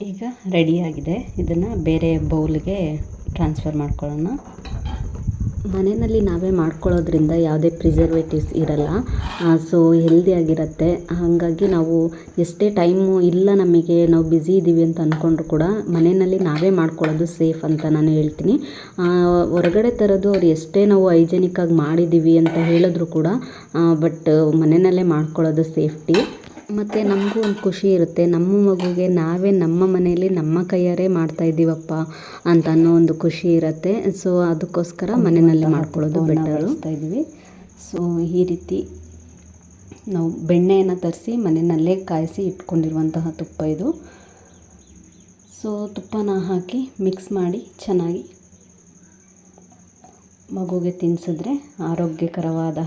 ಈಗ ರೆಡಿಯಾಗಿದೆ ಇದನ್ನು ಬೇರೆ ಬೌಲ್ಗೆ ಟ್ರಾನ್ಸ್ಫರ್ ಮಾಡ್ಕೊಳ್ಳೋಣ. ಮನೆಯಲ್ಲಿ ನಾವೇ ಮಾಡ್ಕೊಳ್ಳೋದ್ರಿಂದ ಯಾವುದೇ ಪ್ರಿಸರ್ವೇಟಿವ್ಸ್ ಇರಲ್ಲ. ಸೊ ಹೆಲ್ದಿಯಾಗಿರುತ್ತೆ ಹಾಗಾಗಿ ನಾವು ಎಷ್ಟೇ ಟೈಮು ಇಲ್ಲ ನಮಗೆ, ನಾವು ಬ್ಯುಸಿ ಇದ್ದೀವಿ ಅಂತ ಅಂದ್ಕೊಂಡ್ರು ಕೂಡ ಮನೆಯಲ್ಲಿ ನಾವೇ ಮಾಡ್ಕೊಳ್ಳೋದು ಸೇಫ್ ಅಂತ ನಾನು ಹೇಳ್ತೀನಿ. ಹೊರಗಡೆ ತರೋದು ಅವ್ರು ಎಷ್ಟೇ ನಾವು ಹೈಜೆನಿಕ್ಕಾಗಿ ಮಾಡಿದ್ದೀವಿ ಅಂತ ಹೇಳಿದ್ರು ಕೂಡ ಬಟ್ ಮನೆಯಲ್ಲೇ ಮಾಡ್ಕೊಳ್ಳೋದು ಸೇಫ್ಟಿ ಮತ್ತು ನಮಗೂ ಒಂದು ಖುಷಿ ಇರುತ್ತೆ. ನಮ್ಮ ಮಗುಗೆ ನಾವೇ ನಮ್ಮ ಮನೆಯಲ್ಲಿ ನಮ್ಮ ಕೈಯಾರೆ ಮಾಡ್ತಾ ಇದ್ದೀವಪ್ಪ ಅಂತ ಅನ್ನೋ ಒಂದು ಖುಷಿ ಇರುತ್ತೆ. ಸೊ ಅದಕ್ಕೋಸ್ಕರ ಮನೆಯಲ್ಲಿ ಮಾಡ್ಕೊಳ್ಳೋದು ಬೆಟರ್. ಇದ್ದೀವಿ ಸೊ ಈ ರೀತಿ ನಾವು ಬೆಣ್ಣೆಯನ್ನು ತರಿಸಿ ಮನೆಯಲ್ಲೇ ಕಾಯಿಸಿ ಇಟ್ಕೊಂಡಿರುವಂತಹ ತುಪ್ಪ ಇದು. ಸೊ ತುಪ್ಪನ ಹಾಕಿ ಮಿಕ್ಸ್ ಮಾಡಿ ಚೆನ್ನಾಗಿ ಮಗುಗೆ ತಿನ್ನಿಸಿದ್ರೆ ಆರೋಗ್ಯಕರವಾದ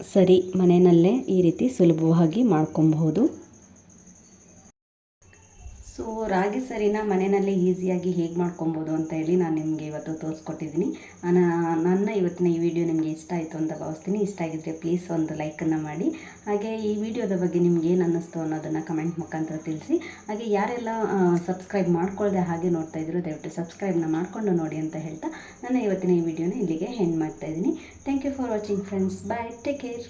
ಸರಿ ಮನೆಯಲ್ಲೇ ಈ ರೀತಿ ಸುಲಭವಾಗಿ ಮಾಡ್ಕೊಬಹುದು. ಸೊ ರಾಗಿ ಸರಿನ ಮನೆಯಲ್ಲಿ ಈಸಿಯಾಗಿ ಹೇಗೆ ಮಾಡ್ಕೊಬೋದು ಅಂತ ಹೇಳಿ ನಾನು ನಿಮಗೆ ಇವತ್ತು ತೋರಿಸ್ಕೊಟ್ಟಿದ್ದೀನಿ ನಾನು, ನನ್ನ ಇವತ್ತಿನ ಈ ವಿಡಿಯೋ ನಿಮಗೆ ಇಷ್ಟ ಆಯಿತು ಅಂತ ಭಾವಿಸ್ತೀನಿ. ಇಷ್ಟ ಆಗಿದ್ದರೆ ಪ್ಲೀಸ್ ಒಂದು ಲೈಕನ್ನು ಮಾಡಿ. ಹಾಗೆ ಈ ವಿಡಿಯೋದ ಬಗ್ಗೆ ನಿಮ್ಗೆ ಏನು ಅನ್ನಿಸ್ತು ಅನ್ನೋದನ್ನು ಕಮೆಂಟ್ ಮುಖಾಂತರ ತಿಳಿಸಿ. ಹಾಗೆ ಯಾರೆಲ್ಲ ಸಬ್ಸ್ಕ್ರೈಬ್ ಮಾಡ್ಕೊಳ್ಳದೆ ಹಾಗೆ ನೋಡ್ತಾ ಇದ್ರು, ದಯವಿಟ್ಟು ಸಬ್ಸ್ಕ್ರೈಬ್ನ ಮಾಡಿಕೊಂಡು ನೋಡಿ ಅಂತ ಹೇಳ್ತಾ ನನ್ನ ಇವತ್ತಿನ ಈ ವಿಡಿಯೋನ ಇಲ್ಲಿಗೆ ಹೆಂಡ್ ಮಾಡ್ತಾ ಇದ್ದೀನಿ. Thank you for watching friends bye take care